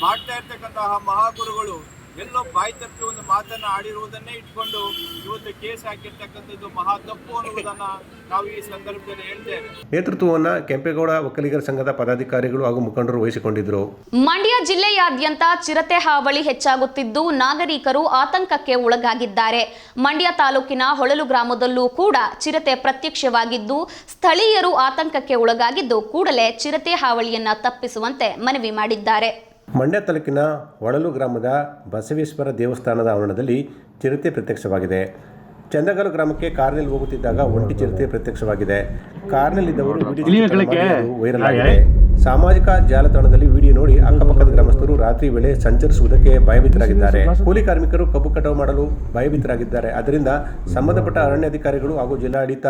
ಮಾಡ್ತಾ ಇರ್ತಕ್ಕಂತಹ ಮಹಾಗುರುಗಳು ಎಲ್ಲೋ ಬಾಯಿ ತಪ್ಪಿ ಒಂದು ಮಾತನ್ನ ಆಡಿರುವುದನ್ನೇ ಇಟ್ಕೊಂಡು ಇವತ್ತು ಕೇಸ್ ಹಾಕಿರ್ತಕ್ಕಂಥದ್ದು ಮಹಾ ತಪ್ಪು ಅನ್ನುವುದನ್ನ ನಾವು ಈ ಸಂದರ್ಭದಲ್ಲಿ ಹೇಳ್ತೇವೆ. ನೇತೃತ್ವವನ್ನ ಕೆಂಪೇಗೌಡ ಒಕ್ಕಲಿಗರ ಸಂಘದ ಪದಾಧಿಕಾರಿಗಳು ಹಾಗೂ ಮುಖಂಡರು ವಹಿಸಿಕೊಂಡಿದ್ದರು ಮಂಡ್ಯ ಜಿಲ್ಲೆಯಾದ್ಯಂತ ಚಿರತೆ ಹಾವಳಿ ಹೆಚ್ಚಾಗುತ್ತಿದ್ದು ನಾಗರಿಕರು ಆತಂಕಕ್ಕೆ ಒಳಗಾಗಿದ್ದಾರೆ. ಮಂಡ್ಯ ತಾಲೂಕಿನ ಹೊಳಲು ಗ್ರಾಮದಲ್ಲೂ ಕೂಡ ಚಿರತೆ ಪ್ರತ್ಯಕ್ಷವಾಗಿದ್ದು ಸ್ಥಳೀಯರು ಆತಂಕಕ್ಕೆ ಒಳಗಾಗಿದ್ದು ಕೂಡಲೇ ಚಿರತೆ ಹಾವಳಿಯನ್ನ ತಪ್ಪಿಸುವಂತೆ ಮನವಿ ಮಾಡಿದ್ದಾರೆ. ಮಂಡ್ಯ ತಾಲೂಕಿನ ಹೊಳಲು ಗ್ರಾಮದ ಬಸವೇಶ್ವರ ದೇವಸ್ಥಾನದ ಆವರಣದಲ್ಲಿ ಚಿರತೆ ಪ್ರತ್ಯಕ್ಷವಾಗಿದೆ. ಚಂದಗಲು ಗ್ರಾಮಕ್ಕೆ ಕಾರ್ನಲ್ಲಿ ಹೋಗುತ್ತಿದ್ದಾಗ ಒಂಟಿ ಚಿರತೆ ಪ್ರತ್ಯಕ್ಷವಾಗಿದೆ. ಕಾರ್ನಲ್ಲಿದ್ದವರು ವೈರಲ್ ಆಗಿದೆ. ಸಾಮಾಜಿಕ ಜಾಲತಾಣದಲ್ಲಿ ವಿಡಿಯೋ ನೋಡಿ ಅಕ್ಕಪಕ್ಕದ ಗ್ರಾಮಸ್ಥರು ರಾತ್ರಿ ವೇಳೆ ಸಂಚರಿಸುವುದಕ್ಕೆ ಭಯಭೀತರಾಗಿದ್ದಾರೆ. ಕೂಲಿ ಕಾರ್ಮಿಕರು ಕಬ್ಬು ಕಟಾವು ಮಾಡಲು ಭಯಭೀತರಾಗಿದ್ದಾರೆ. ಅದರಿಂದ ಸಂಬಂಧಪಟ್ಟ ಅರಣ್ಯಾಧಿಕಾರಿಗಳು ಹಾಗೂ ಜಿಲ್ಲಾಡಳಿತ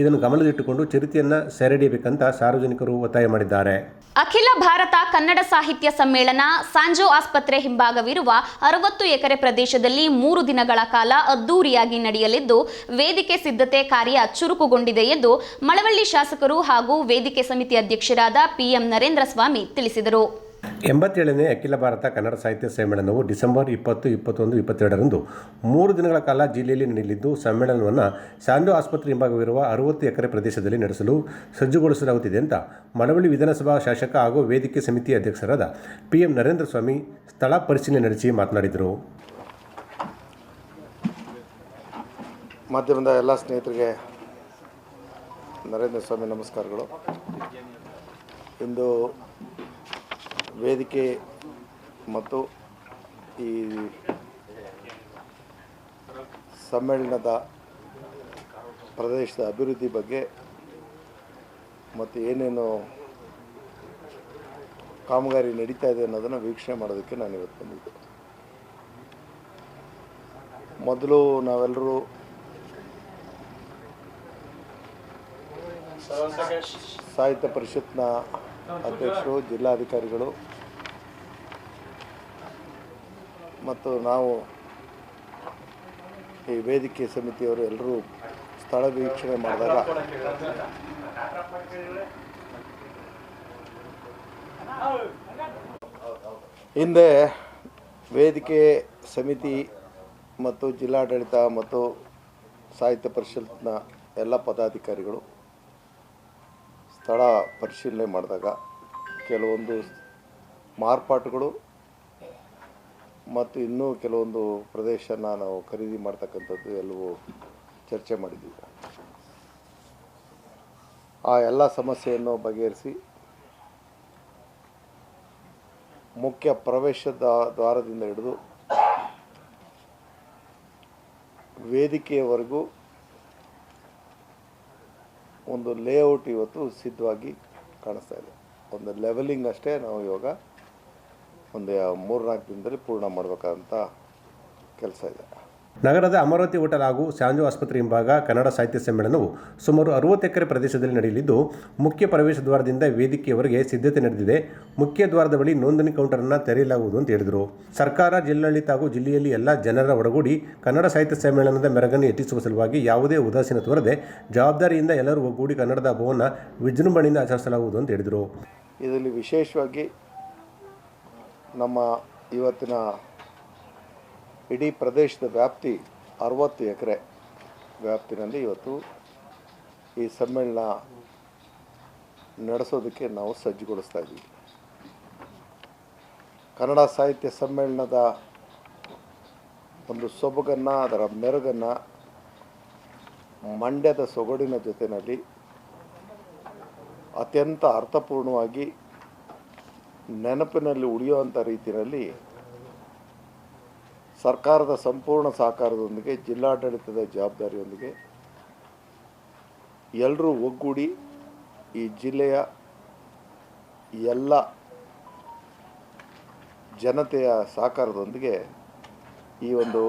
ಇದನ್ನು ಗಮನದಲ್ಲಿಟ್ಟುಕೊಂಡು ಚಿರತೆಯನ್ನ ಸೆರೆಹಿಡಿಯಬೇಕಂತ ಸಾರ್ವಜನಿಕರು ಒತ್ತಾಯ ಮಾಡಿದ್ದಾರೆ. ಅಖಿಲ ಭಾರತ ಕನ್ನಡ ಸಾಹಿತ್ಯ ಸಮ್ಮೇಳನ ಸಾಂಜೋ ಆಸ್ಪತ್ರೆ ಹಿಂಭಾಗವಿರುವ ಅರವತ್ತು ಎಕರೆ ಪ್ರದೇಶದಲ್ಲಿ ಮೂರು ದಿನಗಳ ಕಾಲ ಅದ್ದೂರಿಯಾಗಿ ನಡೆಯಲಿದ್ದು ವೇದಿಕೆ ಸಿದ್ಧತೆ ಕಾರ್ಯ ಚುರುಕುಗೊಂಡಿದೆ ಎಂದು ಮಳವಳ್ಳಿ ಶಾಸಕರು ಹಾಗೂ ವೇದಿಕೆ ಸಮಿತಿ ಅಧ್ಯಕ್ಷರಾದ ಪಿಎಂ ನರೇಂದ್ರ ಸ್ವಾಮಿ ತಿಳಿಸಿದರು. ಎಂಬತ್ತೇಳನೇ ಅಖಿಲ ಭಾರತ ಕನ್ನಡ ಸಾಹಿತ್ಯ ಸಮ್ಮೇಳನವು ಡಿಸೆಂಬರ್ ಇಪ್ಪತ್ತು, ಇಪ್ಪತ್ತೊಂದು, ಇಪ್ಪತ್ತೆರಡರಂದು ಮೂರು ದಿನಗಳ ಕಾಲ ಜಿಲ್ಲೆಯಲ್ಲಿ ನಡೆಯಲಿದ್ದು, ಸಮ್ಮೇಳನವನ್ನು ಸಾಂಡು ಆಸ್ಪತ್ರೆ ಹಿಂಭಾಗವಿರುವ ಅರವತ್ತು ಎಕರೆ ಪ್ರದೇಶದಲ್ಲಿ ನಡೆಸಲು ಸಜ್ಜುಗೊಳಿಸಲಾಗುತ್ತಿದೆ ಅಂತ ಮಳವಳ್ಳಿ ವಿಧಾನಸಭಾ ಶಾಸಕ ಹಾಗೂ ವೇದಿಕೆ ಸಮಿತಿ ಅಧ್ಯಕ್ಷರಾದ ಪಿ ಎಂ ನರೇಂದ್ರ ಸ್ವಾಮಿ ಸ್ಥಳ ಪರಿಶೀಲನೆ ನಡೆಸಿ ಮಾತನಾಡಿದರು. ಮಾಧ್ಯಮದ ಎಲ್ಲ ಸ್ನೇಹಿತರಿಗೆ ನರೇಂದ್ರ ಸ್ವಾಮಿ ನಮಸ್ಕಾರಗಳು. ಇಂದು ವೇದಿಕೆ ಮತ್ತು ಈ ಸಮ್ಮೇಳನದ ಪ್ರದೇಶದ ಅಭಿವೃದ್ಧಿ ಬಗ್ಗೆ ಮತ್ತು ಏನೇನು ಕಾಮಗಾರಿ ನಡೀತಾ ಇದೆ ಅನ್ನೋದನ್ನು ವೀಕ್ಷಣೆ ಮಾಡೋದಕ್ಕೆ ನಾನು ಇವತ್ತು ಬಂದಿದ್ದೆ. ಮೊದಲು ನಾವೆಲ್ಲರೂ ಸಾಹಿತ್ಯ ಪರಿಷತ್ನ ಅಧ್ಯಕ್ಷರು, ಜಿಲ್ಲಾಧಿಕಾರಿಗಳು ಮತ್ತು ನಾವು ಈ ವೇದಿಕೆ ಸಮಿತಿಯವರು ಎಲ್ಲರೂ ಸ್ಥಳ ವೀಕ್ಷಣೆ ಮಾಡಿದಾಗ ಹಿಂದೆ ವೇದಿಕೆ ಸಮಿತಿ ಮತ್ತು ಜಿಲ್ಲಾಡಳಿತ ಮತ್ತು ಸಾಹಿತ್ಯ ಪರಿಷತ್ನ ಎಲ್ಲ ಪದಾಧಿಕಾರಿಗಳು ಸ್ಥಳ ಪರಿಶೀಲನೆ ಮಾಡಿದಾಗ ಕೆಲವೊಂದು ಮಾರ್ಪಾಟುಗಳು ಮತ್ತು ಇನ್ನೂ ಕೆಲವೊಂದು ಪ್ರದೇಶನ ನಾವು ಖರೀದಿ ಮಾಡ್ತಕ್ಕಂಥದ್ದು ಎಲ್ಲವೂ ಚರ್ಚೆ ಮಾಡಿದ್ದೀವಿ. ಆ ಎಲ್ಲ ಸಮಸ್ಯೆಯನ್ನು ಬಗೆಹರಿಸಿ ಮುಖ್ಯ ಪ್ರವೇಶದ ದ್ವಾರದಿಂದ ಹಿಡಿದು ವೇದಿಕೆಯವರೆಗೂ ಒಂದು ಲೇಔಟ್ ಇವತ್ತು ಸಿದ್ಧವಾಗಿ ಕಾಣಿಸ್ತಾ ಇದೆ. ಒಂದು ಲೆವೆಲಿಂಗ್ ಅಷ್ಟೇ ನಾವು ಇವಾಗ ಒಂದು ಮೂರ್ನಾಲ್ಕು ದಿನದಲ್ಲಿ ಪೂರ್ಣ ಮಾಡಬೇಕಾದಂಥ ಕೆಲಸ ಇದೆ. ನಗರದ ಅಮರಾವತಿ ಹೋಟೆಲ್ ಹಾಗೂ ಸ್ಯಾಂಜೋ ಆಸ್ಪತ್ರೆ ಹಿಂಭಾಗ ಕನ್ನಡ ಸಾಹಿತ್ಯ ಸಮ್ಮೇಳನವು ಸುಮಾರು ಅರವತ್ತು ಎಕರೆ ಪ್ರದೇಶದಲ್ಲಿ ನಡೆಯಲಿದ್ದು, ಮುಖ್ಯ ಪ್ರವೇಶ ದ್ವಾರದಿಂದ ವೇದಿಕೆಯವರೆಗೆ ಸಿದ್ಧತೆ ನಡೆದಿದೆ. ಮುಖ್ಯ ದ್ವಾರದ ಬಳಿ ನೋಂದಣಿ ಕೌಂಟರನ್ನು ತೆರೆಯಲಾಗುವುದು ಅಂತ ಹೇಳಿದರು. ಸರ್ಕಾರ, ಜಿಲ್ಲಾಡಳಿತ ಹಾಗೂ ಜಿಲ್ಲೆಯಲ್ಲಿ ಎಲ್ಲ ಜನರ ಒಡಗೂಡಿ ಕನ್ನಡ ಸಾಹಿತ್ಯ ಸಮ್ಮೇಳನದ ಮೆರಗನ್ನು ಹೆಚ್ಚಿಸುವ ಸಲುವಾಗಿ ಯಾವುದೇ ಉದಾಸೀನ ತೋರದೆ ಜವಾಬ್ದಾರಿಯಿಂದ ಎಲ್ಲರೂ ಒಗ್ಗೂಡಿ ಕನ್ನಡದ ಹಬ್ಬವನ್ನು ವಿಜೃಂಭಣೆಯಿಂದ ಆಚರಿಸಲಾಗುವುದು ಅಂತ ಹೇಳಿದರು. ಇದರಲ್ಲಿ ವಿಶೇಷವಾಗಿ ನಮ್ಮ ಇವತ್ತಿನ ಇಡೀ ಪ್ರದೇಶದ ವ್ಯಾಪ್ತಿ ಅರವತ್ತು ಎಕರೆ ವ್ಯಾಪ್ತಿನಲ್ಲಿ ಇವತ್ತು ಈ ಸಮ್ಮೇಳನ ನಡೆಸೋದಕ್ಕೆ ನಾವು ಸಜ್ಜುಗೊಳಿಸ್ತಾ ಇದ್ದೀವಿ. ಕನ್ನಡ ಸಾಹಿತ್ಯ ಸಮ್ಮೇಳನದ ಒಂದು ಸೊಬಗನ್ನು, ಅದರ ಮೆರುಗನ್ನು ಮಂಡ್ಯದ ಸೊಗಡಿನ ಜೊತೆಯಲ್ಲಿ ಅತ್ಯಂತ ಅರ್ಥಪೂರ್ಣವಾಗಿ ನೆನಪಿನಲ್ಲಿ ಉಳಿಯುವಂಥ ರೀತಿಯಲ್ಲಿ ಸರ್ಕಾರದ ಸಂಪೂರ್ಣ ಸಹಕಾರದೊಂದಿಗೆ, ಜಿಲ್ಲಾಡಳಿತದ ಜವಾಬ್ದಾರಿಯೊಂದಿಗೆ ಎಲ್ಲರೂ ಒಗ್ಗೂಡಿ ಈ ಜಿಲ್ಲೆಯ ಎಲ್ಲ ಜನತೆಯ ಸಹಕಾರದೊಂದಿಗೆ ಈ ಒಂದು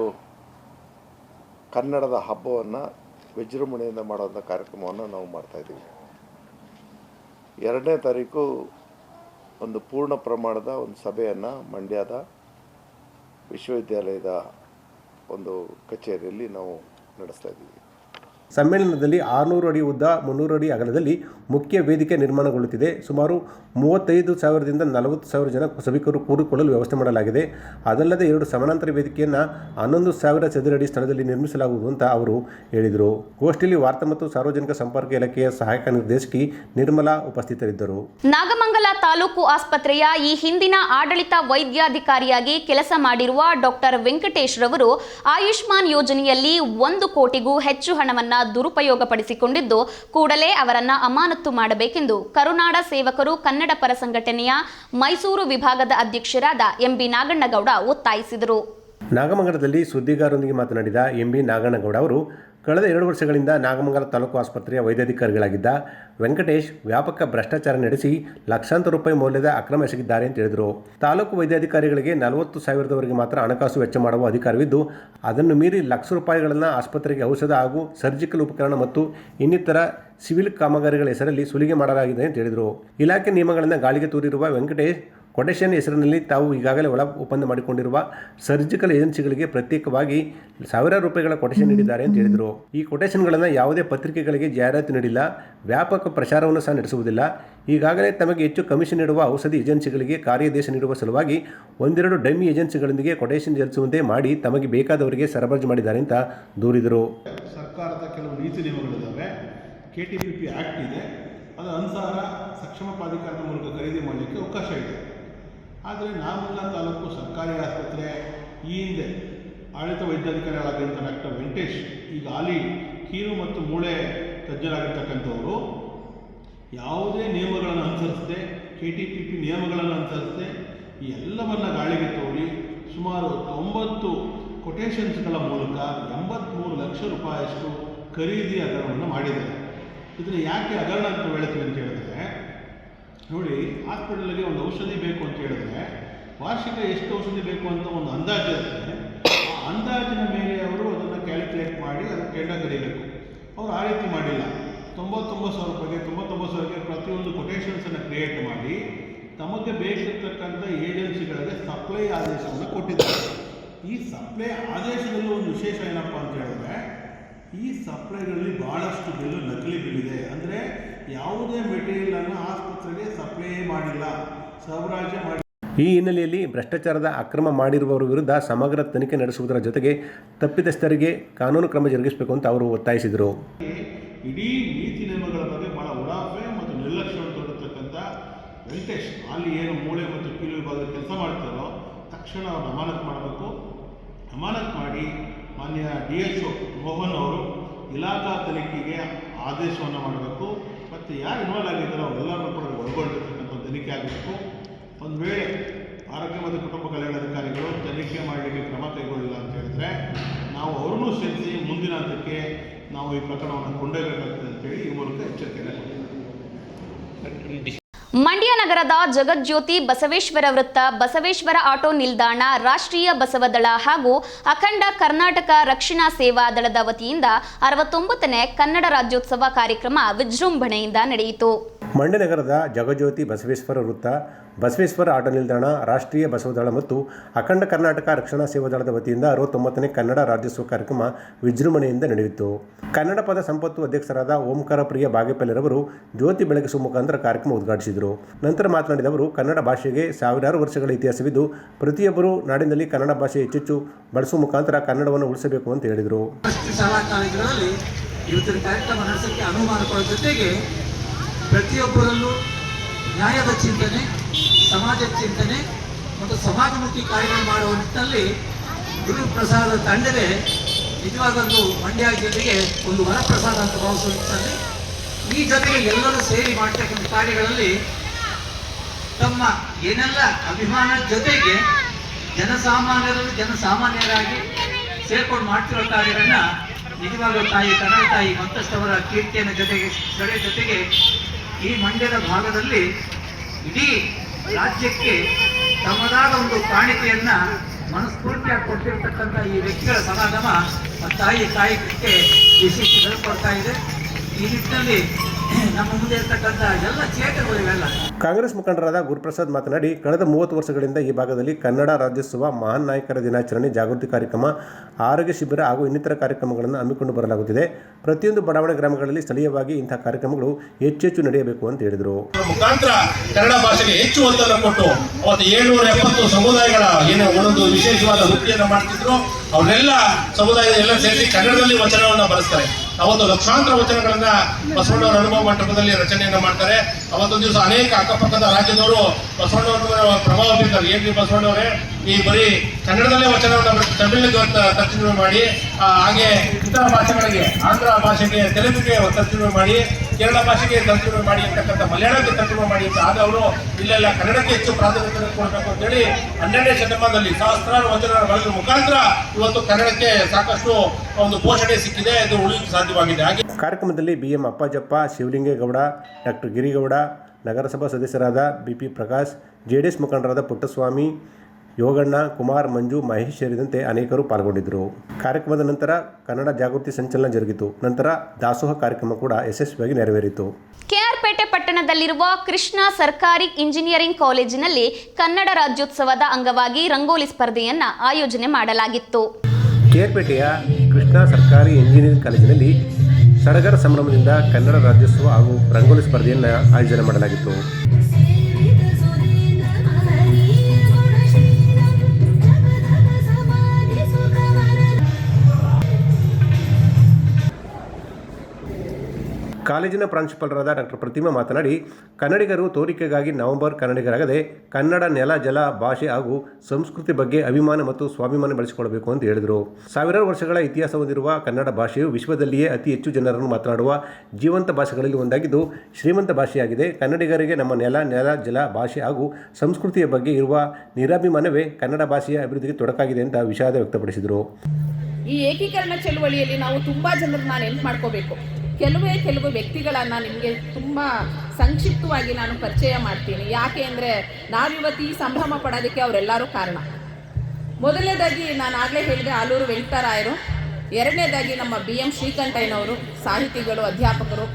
ಕನ್ನಡದ ಹಬ್ಬವನ್ನು ವಿಜೃಂಭಣೆಯಿಂದ ಮಾಡುವಂಥ ಕಾರ್ಯಕ್ರಮವನ್ನು ನಾವು ಮಾಡ್ತಾಯಿದ್ದೀವಿ ಎರಡನೇ ತಾರೀಕು ಒಂದು ಪೂರ್ಣ ಪ್ರಮಾಣದ ಒಂದು ಸಭೆಯನ್ನು ಮಂಡ್ಯದ ವಿಶ್ವವಿದ್ಯಾಲಯದ ಒಂದು ಕಚೇರಿಯಲ್ಲಿ ನಾವು ನಡೆಸ್ತಾ ಇದ್ದೀವಿ. ಸಮ್ಮೇಳನದಲ್ಲಿ ಆರುನೂರು ಅಡಿ ಉದ್ದ, ಮುನ್ನೂರು ಅಡಿ ಅಗಲದಲ್ಲಿ ಮುಖ್ಯ ವೇದಿಕೆ ನಿರ್ಮಾಣಗೊಳ್ಳುತ್ತಿದೆ. ಸುಮಾರು ಮೂವತ್ತೈದು ಸಾವಿರದಿಂದ ನಲವತ್ತು ಸಾವಿರ ಜನ ಸಭಿಕರು ಕೂಡಿಕೊಳ್ಳಲು ವ್ಯವಸ್ಥೆ ಮಾಡಲಾಗಿದೆ. ಅದಲ್ಲದೆ ಎರಡು ಸಮಾನಾಂತರ ವೇದಿಕೆಯನ್ನು ಹನ್ನೊಂದು ಸಾವಿರ ಚದುರಡಿ ಸ್ಥಳದಲ್ಲಿ ನಿರ್ಮಿಸಲಾಗುವುದು ಅಂತ ಅವರು ಹೇಳಿದರು. ಗೋಷ್ಠಿಯಲ್ಲಿ ವಾರ್ತಾ ಮತ್ತು ಸಾರ್ವಜನಿಕ ಸಂಪರ್ಕ ಇಲಾಖೆಯ ಸಹಾಯಕ ನಿರ್ದೇಶಕಿ ನಿರ್ಮಲಾ ಉಪಸ್ಥಿತರಿದ್ದರು. ನಾಗಮಂಗಲ ತಾಲೂಕು ಆಸ್ಪತ್ರೆಯ ಈ ಹಿಂದಿನ ಆಡಳಿತ ವೈದ್ಯಾಧಿಕಾರಿಯಾಗಿ ಕೆಲಸ ಮಾಡಿರುವ ಡಾಕ್ಟರ್ ವೆಂಕಟೇಶ್ ರವರು ಆಯುಷ್ಮಾನ್ ಯೋಜನೆಯಲ್ಲಿ ಒಂದು ಕೋಟಿಗೂ ಹೆಚ್ಚು ಹಣವನ್ನ ದುರುಪಯೋಗಪಡಿಸಿಕೊಂಡಿದ್ದು, ಕೂಡಲೇ ಅವರನ್ನ ಅಮಾನತ್ತು ಮಾಡಬೇಕೆಂದು ಕರುನಾಡ ಸೇವಕರು ಕನ್ನಡ ಪರ ಸಂಘಟನೆಯ ಮೈಸೂರು ವಿಭಾಗದ ಅಧ್ಯಕ್ಷರಾದ ಎಂಬಿ ನಾಗಣ್ಣಗೌಡ ಒತ್ತಾಯಿಸಿದರು. ನಾಗಮಂಗಲದಲ್ಲಿ ಸುದ್ದಿಗಾರರೊಂದಿಗೆ ಮಾತನಾಡಿದ ಎಂಬಿ ನಾಗಣ್ಣಗೌಡ ಅವರು ಕಳೆದ ಎರಡು ವರ್ಷಗಳಿಂದ ನಾಗಮಂಗಲ ತಾಲೂಕು ಆಸ್ಪತ್ರೆಯ ವೈದ್ಯಾಧಿಕಾರಿಗಳಾಗಿದ್ದ ವೆಂಕಟೇಶ್ ವ್ಯಾಪಕ ಭ್ರಷ್ಟಾಚಾರ ನಡೆಸಿ ಲಕ್ಷಾಂತರ ರೂಪಾಯಿ ಮೌಲ್ಯದ ಅಕ್ರಮ ಎಸಗಿದ್ದಾರೆ ಅಂತ ಹೇಳಿದರು. ತಾಲೂಕು ವೈದ್ಯಾಧಿಕಾರಿಗಳಿಗೆ ನಲವತ್ತು ಸಾವಿರದವರೆಗೆ ಮಾತ್ರ ಹಣಕಾಸು ವೆಚ್ಚ ಮಾಡುವ ಅಧಿಕಾರವಿದ್ದು, ಅದನ್ನು ಮೀರಿ ಲಕ್ಷ ರೂಪಾಯಿಗಳನ್ನು ಆಸ್ಪತ್ರೆಗೆ ಔಷಧ ಹಾಗೂ ಸರ್ಜಿಕಲ್ ಉಪಕರಣ ಮತ್ತು ಇನ್ನಿತರ ಸಿವಿಲ್ ಕಾಮಗಾರಿಗಳ ಹೆಸರಲ್ಲಿ ಸುಲಿಗೆ ಮಾಡಲಾಗಿದೆ ಅಂತ ಹೇಳಿದರು. ಇಲಾಖೆ ನಿಯಮಗಳನ್ನು ಗಾಳಿಗೆ ತೂರಿರುವ ವೆಂಕಟೇಶ್ ಕೊಟೇಶನ್ ಹೆಸರಿನಲ್ಲಿ ತಾವು ಈಗಾಗಲೇ ಒಳ ಒಪ್ಪಂದ ಮಾಡಿಕೊಂಡಿರುವ ಸರ್ಜಿಕಲ್ ಏಜೆನ್ಸಿಗಳಿಗೆ ಪ್ರತ್ಯೇಕವಾಗಿ ಸಾವಿರಾರು ರೂಪಾಯಿಗಳ ಕೊಟೇಶನ್ ನೀಡಿದ್ದಾರೆ ಅಂತ ಹೇಳಿದರು. ಈ ಕೊಟೇಶನ್ಗಳನ್ನು ಯಾವುದೇ ಪತ್ರಿಕೆಗಳಿಗೆ ಜಾಹೀರಾತು ನೀಡಿಲ್ಲ ವ್ಯಾಪಕ ಪ್ರಚಾರವನ್ನು ಸಹ ನಡೆಸುವುದಿಲ್ಲ. ಈಗಾಗಲೇ ತಮಗೆ ಹೆಚ್ಚು ಕಮಿಷನ್ ನೀಡುವ ಔಷಧಿ ಏಜೆನ್ಸಿಗಳಿಗೆ ಕಾರ್ಯಾದೇಶ ನೀಡುವ ಸಲುವಾಗಿ ಒಂದೆರಡು ಡೈಮಿ ಏಜೆನ್ಸಿಗಳೊಂದಿಗೆ ಕೊಟೇಶನ್ ಜಲಿಸುವಂತೆ ಮಾಡಿ ತಮಗೆ ಬೇಕಾದವರಿಗೆ ಸರಬರಾಜು ಮಾಡಿದ್ದಾರೆ ಅಂತ ದೂರಿದರು. ಸರ್ಕಾರದ ಕೆಲವು ನೀತಿ ನಿಯಮಗಳಿದ್ದಾವೆ. K T P P act ಇದೆ. ಅದರ ಅನುಸಾರ ಸಕ್ಷಮ ಪ್ರಾಧಿಕಾರದ ಮೂಲಕ ಖರೀದಿ ಮಾಡಲಿಕ್ಕೆ ಅವಕಾಶ ಇದೆ. ಆದರೆ ನಾಮಲ್ಲ ತಾಲೂಕು ಸರ್ಕಾರಿ ಆಸ್ಪತ್ರೆ ಈ ಹಿಂದೆ ಆಡಳಿತ ವೈದ್ಯಾಧಿಕಾರಿಗಳಾಗಿದ್ದಂಥ ಡಾಕ್ಟರ್ ವೆಂಕಟೇಶ್, ಈಗ ಹಾಲಿ ಕೀಲು ಮತ್ತು ಮೂಳೆ ತಜ್ಞರಾಗಿರ್ತಕ್ಕಂಥವರು, ಯಾವುದೇ ನಿಯಮಗಳನ್ನು ಅನುಸರಿಸದೆ ಕೆ ಟಿ ಪಿ ಪಿ ನಿಯಮಗಳನ್ನು ಅನುಸರಿಸದೆ ಈ ಎಲ್ಲವನ್ನು ಗಾಳಿಗೆ ತೋರಿ ಸುಮಾರು ತೊಂಬತ್ತು ಕೊಟೇಶನ್ಸ್ಗಳ ಮೂಲಕ ಎಂಬತ್ತ್ಮೂರು ಲಕ್ಷ ರೂಪಾಯಿಯಷ್ಟು ಖರೀದಿ ಹಗರಣವನ್ನು ಮಾಡಿದ್ದಾರೆ. ಇದನ್ನು ಯಾಕೆ ಹಗರಣ ಅಂತ ಹೇಳ್ತೀವಿ ಅಂತ ಹೇಳಿದ್ರೆ ನೋಡಿ ಹಾಸ್ಪಿಟಲ್ಗೆ ಒಂದು ಔಷಧಿ ಬೇಕು ಅಂತ ಹೇಳಿದ್ರೆ, ವಾರ್ಷಿಕ ಎಷ್ಟು ಔಷಧಿ ಬೇಕು ಅಂತ ಒಂದು ಅಂದಾಜು ಇರುತ್ತೆ. ಆ ಅಂದಾಜಿನ ಮೇಲೆ ಅವರು ಅದನ್ನು ಕ್ಯಾಲ್ಕುಲೇಟ್ ಮಾಡಿ ಅದಕ್ಕೆ ಟೆಂಡರ್ ಕರೀಬೇಕು. ಅವರು ಆ ರೀತಿ ಮಾಡಿಲ್ಲ. ತೊಂಬತ್ತೊಂಬತ್ತು ಸಾವಿರ ರೂಪಾಯಿಗೆ, ತೊಂಬತ್ತೊಂಬತ್ತು ಸಾವಿರಕ್ಕೆ ಪ್ರತಿಯೊಂದು ಕೊಟೇಶನ್ಸನ್ನು ಕ್ರಿಯೇಟ್ ಮಾಡಿ, ತಮಗೆ ಬೇಕಿರ್ತಕ್ಕಂಥ ಏಜೆನ್ಸಿಗಳಿಗೆ ಸಪ್ಲೈ ಆದೇಶವನ್ನು ಕೊಟ್ಟಿದ್ದಾರೆ. ಈ ಸಪ್ಲೈ ಆದೇಶದಲ್ಲೂ ಒಂದು ವಿಶೇಷ ಏನಪ್ಪ ಅಂತ ಹೇಳಿದ್ರೆ, ಈ ಸಪ್ಲೈಗಳಲ್ಲಿ ಭಾಳಷ್ಟು ಬಿಲ್ಲು ನಕಲಿ ಬಿಲ್ಲಿದೆ ಅಂದರೆ ಯಾವುದೇ ಮೆಟೀರಿಯಲ್ ಅನ್ನು ಆಸ್ಪತ್ರೆಗೆ ಸಪ್ಲೈ ಮಾಡಿಲ್ಲ ಸರಬರಾಜು ಮಾಡಿ ಈ ಹಿನ್ನೆಲೆಯಲ್ಲಿ ಭ್ರಷ್ಟಾಚಾರದ ಅಕ್ರಮ ಮಾಡಿರುವವರ ವಿರುದ್ಧ ಸಮಗ್ರ ತನಿಖೆ ನಡೆಸುವುದರ ಜೊತೆಗೆ ತಪ್ಪಿತಸ್ಥರಿಗೆ ಕಾನೂನು ಕ್ರಮ ಜರುಗಿಸಬೇಕು ಅಂತ ಅವರು ಒತ್ತಾಯಿಸಿದರು. ಇಡೀ ನೀತಿ ನಿಯಮಗಳ ಬಗ್ಗೆ ಬಹಳ ಉಡಾಫೆ ಮತ್ತು ನಿರ್ಲಕ್ಷ್ಯವನ್ನು ತೋರಿರ್ತಕ್ಕಂಥ ವೆಂಕಟೇಶ್ ಅಲ್ಲಿ ಏನು ಮೂಳೆ ಮತ್ತು ಕೀಲು ವಿಭಾಗದ ಕೆಲಸ ಮಾಡ್ತಾರೋ ತಕ್ಷಣ ಅವ್ರನ್ನ ಅಮಾನತ್ ಮಾಡಬೇಕು. ಅಮಾನತ್ ಮಾಡಿ ಮಾನ್ಯ ಡಿ ಎಚ್ ಒ ಮೋಹನ್ ಅವರು ಇಲಾಖಾ ತನಿಖೆಗೆ ಆದೇಶವನ್ನು ಮಾಡಬೇಕು. ಮತ್ತು ಯಾರು ಇನ್ವಾಲ್ವ್ ಆಗಿದ್ದಾರೋ ಅವರೆಲ್ಲರನ್ನೂ ಕೂಡ ಒಳಗೊಂಡಿರ್ತಕ್ಕಂಥ ತನಿಖೆ ಆಗಬೇಕು. ಒಂದು ವೇಳೆ ಆರೋಗ್ಯ ಮತ್ತು ಕುಟುಂಬ ಕಲ್ಯಾಣಾಧಿಕಾರಿಗಳು ತನಿಖೆ ಮಾಡಲಿಕ್ಕೆ ಕ್ರಮ ಕೈಗೊಳ್ಳಿಲ್ಲ ಅಂತ ಹೇಳಿದ್ರೆ, ನಾವು ಅವ್ರನ್ನೂ ಸೇರಿಸಿ ಮುಂದಿನ ಹಂತಕ್ಕೆ ನಾವು ಈ ಪ್ರಕರಣವನ್ನು ಕೊಂಡೊಯ್ಯಬೇಕಾಗ್ತದೆ ಅಂತೇಳಿ ಈ ಮೂಲಕ ಎಚ್ಚರಿಕೆಯನ್ನು ಮಂಡ್ಯ ನಗರದ ಜಗಜ್ಯೋತಿ ಬಸವೇಶ್ವರ ವೃತ್ತ, ಬಸವೇಶ್ವರ ಆಟೋ ನಿಲ್ದಾಣ, ರಾಷ್ಟ್ರೀಯ ಬಸವದಳ ಹಾಗೂ ಅಖಂಡ ಕರ್ನಾಟಕ ರಕ್ಷಣಾ ಸೇವಾ ದಳದ ವತಿಯಿಂದ ಅರವತ್ತೊಂಬತ್ತನೇ ಕನ್ನಡ ರಾಜ್ಯೋತ್ಸವ ಕಾರ್ಯಕ್ರಮ ವಿಜೃಂಭಣೆಯಿಂದ ನಡೆಯಿತು. ಮಂಡ್ಯ ನಗರದ ಜಗಜ್ಯೋತಿ ಬಸವೇಶ್ವರ ವೃತ್ತ, ಬಸವೇಶ್ವರ ಆಟೋ ನಿಲ್ದಾಣ, ರಾಷ್ಟ್ರೀಯ ಬಸವದಳ ಮತ್ತು ಅಖಂಡ ಕರ್ನಾಟಕ ರಕ್ಷಣಾ ಸೇವಾ ದಳದ ವತಿಯಿಂದ ಅರವತ್ತೊಂಬತ್ತನೇ ಕನ್ನಡ ರಾಜ್ಯೋತ್ಸವ ಕಾರ್ಯಕ್ರಮ ವಿಜೃಂಭಣೆಯಿಂದ ನಡೆಯಿತು ಕನ್ನಡ ಪದ ಸಂಪತ್ತು ಅಧ್ಯಕ್ಷರಾದ ಓಂಕಾರ ಪ್ರಿಯ ಬಾಗೇಪಲ್ಲಿರವರು ಜ್ಯೋತಿ ಬೆಳಗಿಸುವ ಮುಖಾಂತರ ಕಾರ್ಯಕ್ರಮ ಉದ್ಘಾಟಿಸಿದರು. ನಂತರ ಮಾತನಾಡಿದ ಅವರು, ಕನ್ನಡ ಭಾಷೆಗೆ ಸಾವಿರಾರು ವರ್ಷಗಳ ಇತಿಹಾಸವಿದ್ದು, ಪ್ರತಿಯೊಬ್ಬರು ನಾಡಿನಲ್ಲಿ ಕನ್ನಡ ಭಾಷೆ ಹೆಚ್ಚೆಚ್ಚು ಬಳಸುವ ಮುಖಾಂತರ ಕನ್ನಡವನ್ನು ಉಳಿಸಬೇಕು ಅಂತ ಹೇಳಿದರು. ಜೊತೆಗೆ ಪ್ರತಿಯೊಬ್ಬರಲ್ಲೂ ನ್ಯಾಯದ ಚಿಂತನೆ, ಸಮಾಜದ ಚಿಂತನೆ ಮತ್ತು ಸಮಾಜಮುಖಿ ಕಾರ್ಯಗಳು ಮಾಡುವ ನಿಟ್ಟಿನಲ್ಲಿ ಗುರುಪ್ರಸಾದ ತಂಡವೇ ನಿಜವಾಗಲೂ ಮಂಡ್ಯ ಜಿಲ್ಲೆಗೆ ಒಂದು ವರಪ್ರಸಾದ ಅಂತ ಭಾವಿಸುತ್ತದೆ ಈ ಜೊತೆಗೆ ಎಲ್ಲರೂ ಸೇರಿ ಮಾಡ್ತಕ್ಕಂಥ ಕಾರ್ಯಗಳಲ್ಲಿ ತಮ್ಮ ಏನೆಲ್ಲ ಅಭಿಮಾನದ ಜೊತೆಗೆ ಜನಸಾಮಾನ್ಯರು ಜನಸಾಮಾನ್ಯರಾಗಿ ಸೇರ್ಕೊಂಡು ಮಾಡ್ತಿರೋ ಕಾರ್ಯಗಳನ್ನ ನಿಜವಾಗ್ಲೂ ತಾಯಿ ಕನ್ನಡ ತಾಯಿ ಮತ್ತಷ್ಟವರ ಕೀರ್ತಿಯನ್ನು ಜೊತೆಗೆ ಸಡೆ ಜೊತೆಗೆ ಈ ಮಂಡ್ಯದ ಭಾಗದಲ್ಲಿ ಇಡೀ ರಾಜ್ಯಕ್ಕೆ ತಮ್ಮದಾದ ಒಂದು ಕಾಣಿಕೆಯನ್ನ ಮನಸ್ಫೂರ್ತಿಯಾಗಿ ಕೊಟ್ಟಿರ್ತಕ್ಕಂಥ ಈ ವ್ಯಕ್ತಿಗಳ ಸಮಾಗಮ ತಾಯಿ ಕಾಯಕಕ್ಕೆ ವಿಶೇಷ ಬೆಳಕೊಡ್ತಾ ಇದೆ. ಈ ನಿಟ್ಟಿನಲ್ಲಿ ನಮ್ಮ ಮುಂದೆ ಇರ್ತಕ್ಕಂಥ ಎಲ್ಲ ಚೇತಗಳು ಇವೆಲ್ಲ. ಕಾಂಗ್ರೆಸ್ ಮುಖಂಡರಾದ ಗುರುಪ್ರಸಾದ್ ಮಾತನಾಡಿ ಕಳೆದ ಮೂವತ್ತು ವರ್ಷಗಳಿಂದ ಈ ಭಾಗದಲ್ಲಿ ಕನ್ನಡ ರಾಜ್ಯೋತ್ಸವ ಮಹಾನ್ ನಾಯಕರ ದಿನಾಚರಣೆ ಜಾಗೃತಿ ಕಾರ್ಯಕ್ರಮ ಆರೋಗ್ಯ ಶಿಬಿರ ಹಾಗೂ ಇನ್ನಿತರ ಕಾರ್ಯಕ್ರಮಗಳನ್ನು ಹಮ್ಮಿಕೊಂಡು ಬರಲಾಗುತ್ತಿದೆ. ಪ್ರತಿಯೊಂದು ಬಡಾವಣೆ ಗ್ರಾಮಗಳಲ್ಲಿ ಸ್ಥಳೀಯವಾಗಿ ಇಂತಹ ಕಾರ್ಯಕ್ರಮಗಳು ಹೆಚ್ಚೆಚ್ಚು ಹೆಚ್ಚು ನಡೆಯಬೇಕು ಅಂತ ಹೇಳಿದರು. ಮುಖಾಂತರ ಕನ್ನಡ ಭಾಷೆಗೆ ಹೆಚ್ಚು ಒತ್ತನ್ನು ಕೊಟ್ಟು ಅವತ್ತು ಏಳ್ನೂರ ಎಪ್ಪತ್ತು ಸಮುದಾಯಗಳ ಏನು ಒಂದೊಂದು ವಿಶೇಷವಾದ ವೃತ್ತಿಯನ್ನು ಮಾಡ್ತಿದ್ರು. ಅವರೆಲ್ಲ ಸಮುದಾಯದ ಎಲ್ಲ ಸೇರಿಸಿ ಕನ್ನಡದಲ್ಲಿ ವಚನವನ್ನು ಬರೆಸ್ತಾರೆ ಅವತ್ತು ಲಕ್ಷಾಂತರ ವಚನಗಳನ್ನ ಬಸವಣ್ಣವರ ಅನುಭವ ಮಂಟಪದಲ್ಲಿ ರಚನೆಯನ್ನ ಮಾಡ್ತಾರೆ. ಅವತ್ತೊಂದು ದಿವಸ ಅನೇಕ ಅಕ್ಕಪಕ್ಕದ ರಾಜ್ಯದವರು ಬಸವಣ್ಣವರ ಪ್ರಭಾವ ಬೀರ್ತಾರೆ. ಏನ್ ಬಸವಣ್ಣವರೇ? ಈ ಬರೀ ಕನ್ನಡದಲ್ಲೇ ವಚನವನ್ನು ತಮಿಳಿಗೆ ತರ್ಜುಮೆ ಮಾಡಿ ಹಾಗೆ ಇತರ ಭಾಷೆಗಳಿಗೆ, ಆಂಧ್ರ ಭಾಷೆಗೆ, ತೆಲುಗಿಗೆ ತರ್ಜುಮೆ ಮಾಡಿ, ಕೇರಳ ಭಾಷೆಗೆ ತರ್ಜುಮೆ ಮಾಡಿ ಅಂತಕ್ಕಂಥ ಮಲಯಾಳಕ್ಕೆ ತರ್ಜುಮೆ ಮಾಡಿ ಅಂತ ಆಗ ಅವರು ಇಲ್ಲೆಲ್ಲ ಕನ್ನಡಕ್ಕೆ ಹೆಚ್ಚು ಪ್ರಾಧಾನ್ಯತೆ ಕೊಡಬೇಕು ಅಂತೇಳಿ ಹನ್ನೆರಡನೇ ಶತಮಾನದಲ್ಲಿ ಸಹಸ್ರಾರು ವಚನ ಬಳಸಿದ ಮುಖಾಂತರ ಇವತ್ತು ಕನ್ನಡಕ್ಕೆ ಸಾಕಷ್ಟು ಒಂದು ಪೋಷಣೆ ಸಿಕ್ಕಿದೆ ಅದು ಉಳಿಯಲು ಸಾಧ್ಯವಾಗಿದೆ. ಹಾಗೆ ಕಾರ್ಯಕ್ರಮದಲ್ಲಿ B M Appajappa, Shivalingegowda, doctor Girigowda, ನಗರಸಭಾ ಸದಸ್ಯರಾದ B P Prakash, J D S ಮುಖಂಡರಾದ ಪುಟ್ಟಸ್ವಾಮಿ ಯೋಗಣ್ಣ ಕುಮಾರ್ ಮಂಜು ಮಹೇಶ್ ಸೇರಿದಂತೆ ಅನೇಕರು ಪಾಲ್ಗೊಂಡಿದ್ದರು. ಕಾರ್ಯಕ್ರಮದ ನಂತರ ಕನ್ನಡ ಜಾಗೃತಿ ಸಂಚಲನ ಜರುಗಿತು. ನಂತರ ದಾಸೋಹ ಕಾರ್ಯಕ್ರಮ ಕೂಡ ಯಶಸ್ವಿಯಾಗಿ ನೆರವೇರಿತು. ಕೆಆರ್ಪೇಟೆ ಪಟ್ಟಣದಲ್ಲಿರುವ ಕೃಷ್ಣ ಸರ್ಕಾರಿ ಇಂಜಿನಿಯರಿಂಗ್ ಕಾಲೇಜಿನಲ್ಲಿ ಕನ್ನಡ ರಾಜ್ಯೋತ್ಸವದ ಅಂಗವಾಗಿ ರಂಗೋಲಿ ಸ್ಪರ್ಧೆಯನ್ನ ಆಯೋಜನೆ ಮಾಡಲಾಗಿತ್ತು. ಕೆಆರ್ಪೇಟೆಯ ಕೃಷ್ಣ ಸರ್ಕಾರಿ ಇಂಜಿನಿಯರಿಂಗ್ ಕಾಲೇಜಿನಲ್ಲಿ ಸಡಗರ ಸಂಭ್ರಮದಿಂದ ಕನ್ನಡ ರಾಜ್ಯೋತ್ಸವ ಹಾಗೂ ರಂಗೋಲಿ ಸ್ಪರ್ಧೆಯನ್ನು ಆಯೋಜನೆ ಮಾಡಲಾಗಿತ್ತು. ಕಾಲೇಜಿನ ಪ್ರಾಂಶುಪಾಲರಾದ ಡಾಕ್ಟರ್ ಪ್ರತಿಮಾ ಮಾತನಾಡಿ, ಕನ್ನಡಿಗರು ತೋರಿಕೆಗಾಗಿ ನವೆಂಬರ್ ಕನ್ನಡಿಗರಾಗದೆ ಕನ್ನಡ ನೆಲ, ಜಲ, ಭಾಷೆ ಹಾಗೂ ಸಂಸ್ಕೃತಿ ಬಗ್ಗೆ ಅಭಿಮಾನ ಮತ್ತು ಸ್ವಾಭಿಮಾನ ಬೆಳೆಸಿಕೊಳ್ಳಬೇಕು ಅಂತ ಹೇಳಿದರು. ಸಾವಿರಾರು ವರ್ಷಗಳ ಇತಿಹಾಸ ಹೊಂದಿರುವ ಕನ್ನಡ ಭಾಷೆಯು ವಿಶ್ವದಲ್ಲಿಯೇ ಅತಿ ಹೆಚ್ಚು ಜನರನ್ನು ಮಾತನಾಡುವ ಜೀವಂತ ಭಾಷೆಗಳಲ್ಲಿ ಒಂದಾಗಿದ್ದು, ಶ್ರೀಮಂತ ಭಾಷೆಯಾಗಿದೆ. ಕನ್ನಡಿಗರಿಗೆ ನಮ್ಮ ನೆಲ ನೆಲ, ಜಲ, ಭಾಷೆ ಹಾಗೂ ಸಂಸ್ಕೃತಿಯ ಬಗ್ಗೆ ಇರುವ ನಿರಾಭಿಮಾನವೇ ಕನ್ನಡ ಭಾಷೆಯ ಅಭಿವೃದ್ಧಿಗೆ ತೊಡಕಾಗಿದೆ ಅಂತ ವಿಷಾದ ವ್ಯಕ್ತಪಡಿಸಿದರು. ಈ ಏಕೀಕರಣ ಚಳುವಳಿಯಲ್ಲಿ ನಾವು ತುಂಬ ಜನರನ್ನ ನೆನಪು ಮಾಡ್ಕೋಬೇಕು. ಕೆಲವೇ ಕೆಲವು ವ್ಯಕ್ತಿಗಳನ್ನು ನಿಮಗೆ ತುಂಬ ಸಂಕ್ಷಿಪ್ತವಾಗಿ ನಾನು ಪರಿಚಯ ಮಾಡ್ತೀನಿ. ಯಾಕೆ ಅಂದರೆ ನಾವಿವತ್ತು ಈ ಸಂಭ್ರಮ ಪಡೋದಕ್ಕೆ ಅವರೆಲ್ಲರೂ ಕಾರಣ. ಮೊದಲನೇದಾಗಿ ನಾನು ಆಗಲೇ ಹೇಳಿದೆ, ಆಲೂರು ವೆಂಕಟರಾಯರು ಎರಡನೇದಾಗಿ ನಮ್ಮ ಬಿ ಎಂ ಶ್ರೀಕಂಠಯ್ಯನವರು, ಸಾಹಿತಿಗಳು, ಅಧ್ಯಾಪಕರು.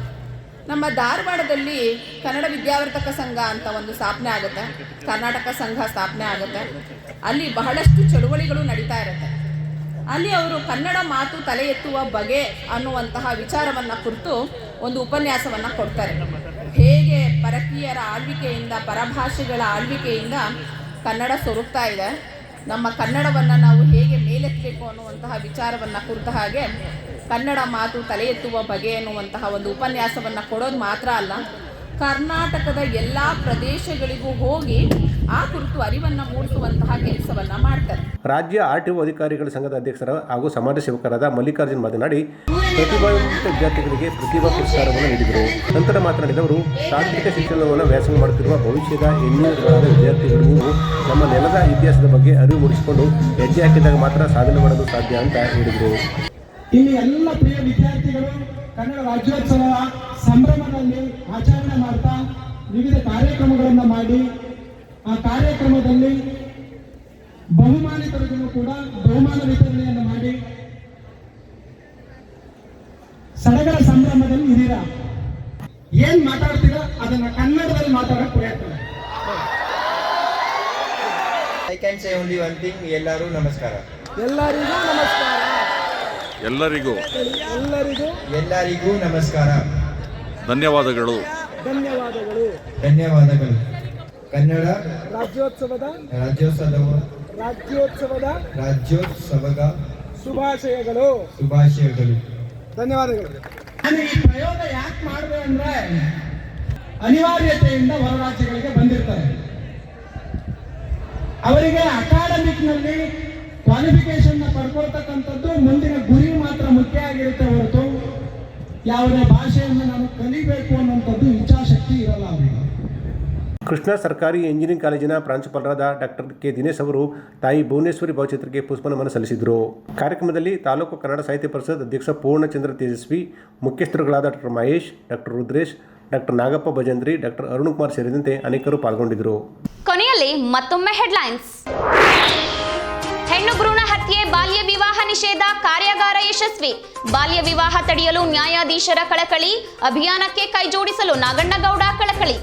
ನಮ್ಮ ಧಾರವಾಡದಲ್ಲಿ ಕನ್ನಡ ವಿದ್ಯಾವರ್ಧಕ ಸಂಘ ಅಂತ ಒಂದು ಸ್ಥಾಪನೆ ಆಗುತ್ತೆ. ಕರ್ನಾಟಕ ಸಂಘ ಸ್ಥಾಪನೆ ಆಗುತ್ತೆ. ಅಲ್ಲಿ ಬಹಳಷ್ಟು ಚಳುವಳಿಗಳು ನಡೀತಾ ಇರುತ್ತೆ. ಅಲ್ಲಿ ಅವರು ಕನ್ನಡ ಮಾತು ತಲೆ ಎತ್ತುವ ಬಗೆ ಅನ್ನುವಂತಹ ವಿಚಾರವನ್ನು ಕುರಿತು ಒಂದು ಉಪನ್ಯಾಸವನ್ನು ಕೊಡ್ತಾರೆ. ಹೇಗೆ ಪರಕೀಯರ ಆಳ್ವಿಕೆಯಿಂದ, ಪರಭಾಷೆಗಳ ಆಳ್ವಿಕೆಯಿಂದ ಕನ್ನಡ ಸೊರುಗ್ತಾ ಇದೆ, ನಮ್ಮ ಕನ್ನಡವನ್ನು ನಾವು ಹೇಗೆ ಮೇಲೆತ್ತಬೇಕು ಅನ್ನುವಂತಹ ವಿಚಾರವನ್ನು ಕುರಿತ ಹಾಗೆ ಕನ್ನಡ ಮಾತು ತಲೆ ಎತ್ತುವ ಬಗೆ ಅನ್ನುವಂತಹ ಒಂದು ಉಪನ್ಯಾಸವನ್ನು ಕೊಡೋದು ಮಾತ್ರ ಅಲ್ಲ, ಕರ್ನಾಟಕದ ಎಲ್ಲ ಪ್ರದೇಶಗಳಿಗೂ ಹೋಗಿ ಆ ಕುರಿತು ಅರಿವನ್ನು ಮೂಡಿಸುವಂತಹ ಕೆಲಸವನ್ನು ಮಾಡ್ತಾರೆ. ರಾಜ್ಯ ಆರ್ ಟಿಒ ಒ ಅಧಿಕಾರಿಗಳ ಸಂಘದ ಅಧ್ಯಕ್ಷರ ಹಾಗೂ ಸಮಾಜ ಸೇವಕರಾದ ಮಲ್ಲಿಕಾರ್ಜುನ್ ಮಾತನಾಡಿ ಪ್ರತಿಭಾವಂತ ವಿದ್ಯಾರ್ಥಿಗಳಿಗೆ ಪ್ರತಿಭಾ ಪುರಸ್ಕಾರವನ್ನು ನೀಡಿದರು. ನಂತರ ಮಾತನಾಡಿದವರು ತಾಂತ್ರಿಕ ಶಿಕ್ಷಣವನ್ನು ವ್ಯಾಸಂಗ ಮಾಡುತ್ತಿರುವ ಭವಿಷ್ಯದ ಎಂಜಿನಿಯರ್ಗಳಾದ ವಿದ್ಯಾರ್ಥಿಗಳು ನೀವು ನಮ್ಮ ನೆಲದ ಇತಿಹಾಸದ ಬಗ್ಗೆ ಅರಿವು ಮೂಡಿಸಿಕೊಂಡು ಹೆಜ್ಜೆ ಹಾಕಿದಾಗ ಮಾತ್ರ ಸಾಧನೆ ಮಾಡಲು ಸಾಧ್ಯ ಅಂತ ಹೇಳಿದರು. ಇಲ್ಲಿ ಎಲ್ಲ ಪ್ರಿಯ ವಿದ್ಯಾರ್ಥಿಗಳು ಕನ್ನಡ ರಾಜ್ಯೋತ್ಸವ ಸಂಭ್ರಮದಲ್ಲಿ ಆಚರಣೆ ಮಾಡ್ತಾ ವಿವಿಧ ಕಾರ್ಯಕ್ರಮಗಳನ್ನು ಮಾಡಿ ಆ ಕಾರ್ಯಕ್ರಮದಲ್ಲಿ ಬಹುಮಾನಿತರಿಗೂ ಕೂಡ ಬಹುಮಾನ ವಿತರಣೆಯನ್ನು ಮಾಡಿ ಸಡಗರ ಸಂಭ್ರಮದಲ್ಲಿ ಇದೀರ ಏನ್ ಮಾತಾಡ್ತೀರ? ಅದನ್ನ ಕನ್ನಡದಲ್ಲಿ ಮಾತಾಡಕ್ ಪ್ರಯತ್ನ. I can say only one thing ಎಲ್ಲರೂ ನಮಸ್ಕಾರ. ಎಲ್ಲರಿಗೂ ನಮಸ್ಕಾರ. ಎಲ್ಲರಿಗೂ ಎಲ್ಲರಿಗೂ ಎಲ್ಲರಿಗೂ ನಮಸ್ಕಾರ. ಧನ್ಯವಾದಗಳು. ಧನ್ಯವಾದಗಳು. ಧನ್ಯವಾದಗಳು. ಕನ್ನಡ ರಾಜ್ಯೋತ್ಸವದ ರಾಜ್ಯೋತ್ಸವ ರಾಜ್ಯೋತ್ಸವದ ರಾಜ್ಯೋತ್ಸವದ ಶುಭಾಶಯಗಳು. ಶುಭಾಶಯಗಳು. ಧನ್ಯವಾದಗಳು. ನಾನು ಈ ಪ್ರಯೋಗ ಯಾಕೆ ಮಾಡಿದೆ ಅಂದ್ರೆ ಅನಿವಾರ್ಯತೆಯಿಂದ ಹೊರ ರಾಜ್ಯಗಳಿಗೆ ಬಂದಿರ್ತಾರೆ. ಅವರಿಗೆ ಅಕಾಡೆಮಿಕ್ನಲ್ಲಿ ಕ್ವಾಲಿಫಿಕೇಶನ್ ಪಡ್ಕೊಳ್ತಕ್ಕಂಥದ್ದು ಮುಂದಿನ ಗುರಿ ಮಾತ್ರ ಮುಖ್ಯ ಆಗಿರುತ್ತೆ ಹೊರತು ಯಾವುದೇ ಭಾಷೆಯನ್ನು ನಾನು ಕಲಿಬೇಕು ಅನ್ನುವಂಥದ್ದು ಕೃಷ್ಣ ಸರ್ಕಾರಿ ಇಂಜಿನಿಯರಿಂಗ್ ಕಾಲೇಜಿನ ಪ್ರಾಂಶುಪಾಲರಾದ ಡಾಕ್ಟರ್ ಕೆ ದಿನೇಶ್ ಅವರು ತಾಯಿ ಭುವನೇಶ್ವರಿ ಭಾವಚಿತ್ರಕ್ಕೆ ಪುಷ್ಪನಮನ ಸಲ್ಲಿಸಿದರು. ಕಾರ್ಯಕ್ರಮದಲ್ಲಿ ತಾಲೂಕು ಕನ್ನಡ ಸಾಹಿತ್ಯ ಪರಿಷತ್ ಅಧ್ಯಕ್ಷ Purnachandra Tejaswi, ಮುಖ್ಯಸ್ಥರುಗಳಾದ doctor Mahesh, doctor Rudresh, doctor Nagappa Bhajantri, doctor Arun Kumar ಸೇರಿದಂತೆ ಅನೇಕರು ಪಾಲ್ಗೊಂಡಿದ್ದರು ಕೊನೆಯಲ್ಲಿ ಮತ್ತೊಮ್ಮೆ ಹೆಡ್ಲೈನ್ಸ್. ಹೆಣ್ಣು ಭ್ರೂಣ ಹತ್ಯೆ, ಬಾಲ್ಯ ವಿವಾಹ ನಿಷೇಧ, ಕಾರ್ಯಾಗಾರ ಯಶಸ್ವಿ. ಬಾಲ್ಯ ವಿವಾಹ ತಡೆಯಲು ನ್ಯಾಯಾಧೀಶರ ಕಳಕಳಿ, ಅಭಿಯಾನಕ್ಕೆ ಕೈಜೋಡಿಸಲು ನಾಗಣ್ಣಗೌಡ ಕಳಕಳಿ.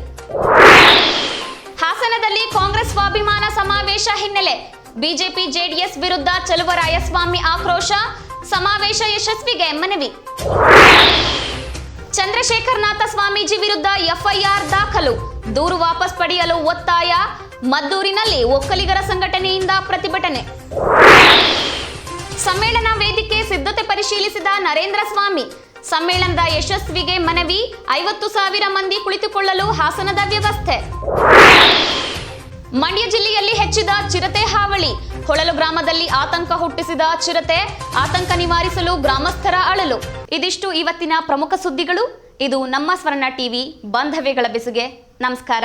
ಹಾಸನದಲ್ಲಿ ಕಾಂಗ್ರೆಸ್ ಸ್ವಾಭಿಮಾನ ಸಮಾವೇಶ ಹಿನ್ನೆಲೆ. ಬಿಜೆಪಿ, ಜೆಡಿಎಸ್ ವಿರುದ್ಧ ಚಲುವರಾಯಸ್ವಾಮಿ ಆಕ್ರೋಶ, ಸಮಾವೇಶ ಯಶಸ್ವಿಗೆ ಮನವಿ. ಚಂದ್ರಶೇಖರನಾಥ ಸ್ವಾಮೀಜಿ ವಿರುದ್ಧ ಎಫ್ಐಆರ್ ದಾಖಲು. ದೂರು ವಾಪಸ್ ಪಡೆಯಲು ಒತ್ತಾಯ, ಮದ್ದೂರಿನಲ್ಲಿ ಒಕ್ಕಲಿಗರ ಸಂಘಟನೆಯಿಂದ ಪ್ರತಿಭಟನೆ. ಸಮ್ಮೇಳನ ವೇದಿಕೆ ಸಿದ್ಧತೆ ಪರಿಶೀಲಿಸಿದ ನರೇಂದ್ರ ಸ್ವಾಮಿ ಸಮ್ಮೇಳನದ ಯಶಸ್ವಿಗೆ ಮನವಿ, ಐವತ್ತು ಸಾವಿರ ಮಂದಿ ಕುಳಿತುಕೊಳ್ಳಲು ಹಾಸನದ ವ್ಯವಸ್ಥೆ. ಮಂಡ್ಯ ಜಿಲ್ಲೆಯಲ್ಲಿ ಹೆಚ್ಚಿದ ಚಿರತೆ ಹಾವಳಿ. ಹೊಳಲು ಗ್ರಾಮದಲ್ಲಿ ಆತಂಕ ಹುಟ್ಟಿಸಿದ ಚಿರತೆ, ಆತಂಕ ನಿವಾರಿಸಲು ಗ್ರಾಮಸ್ಥರ ಅಳಲು. ಇದಿಷ್ಟು ಇವತ್ತಿನ ಪ್ರಮುಖ ಸುದ್ದಿಗಳು. ಇದು ನಮ್ಮ ಸ್ವರ್ಣ ಟಿವಿ, ಬಾಂಧವ್ಯಗಳ ಬೆಸುಗೆ. ನಮಸ್ಕಾರ.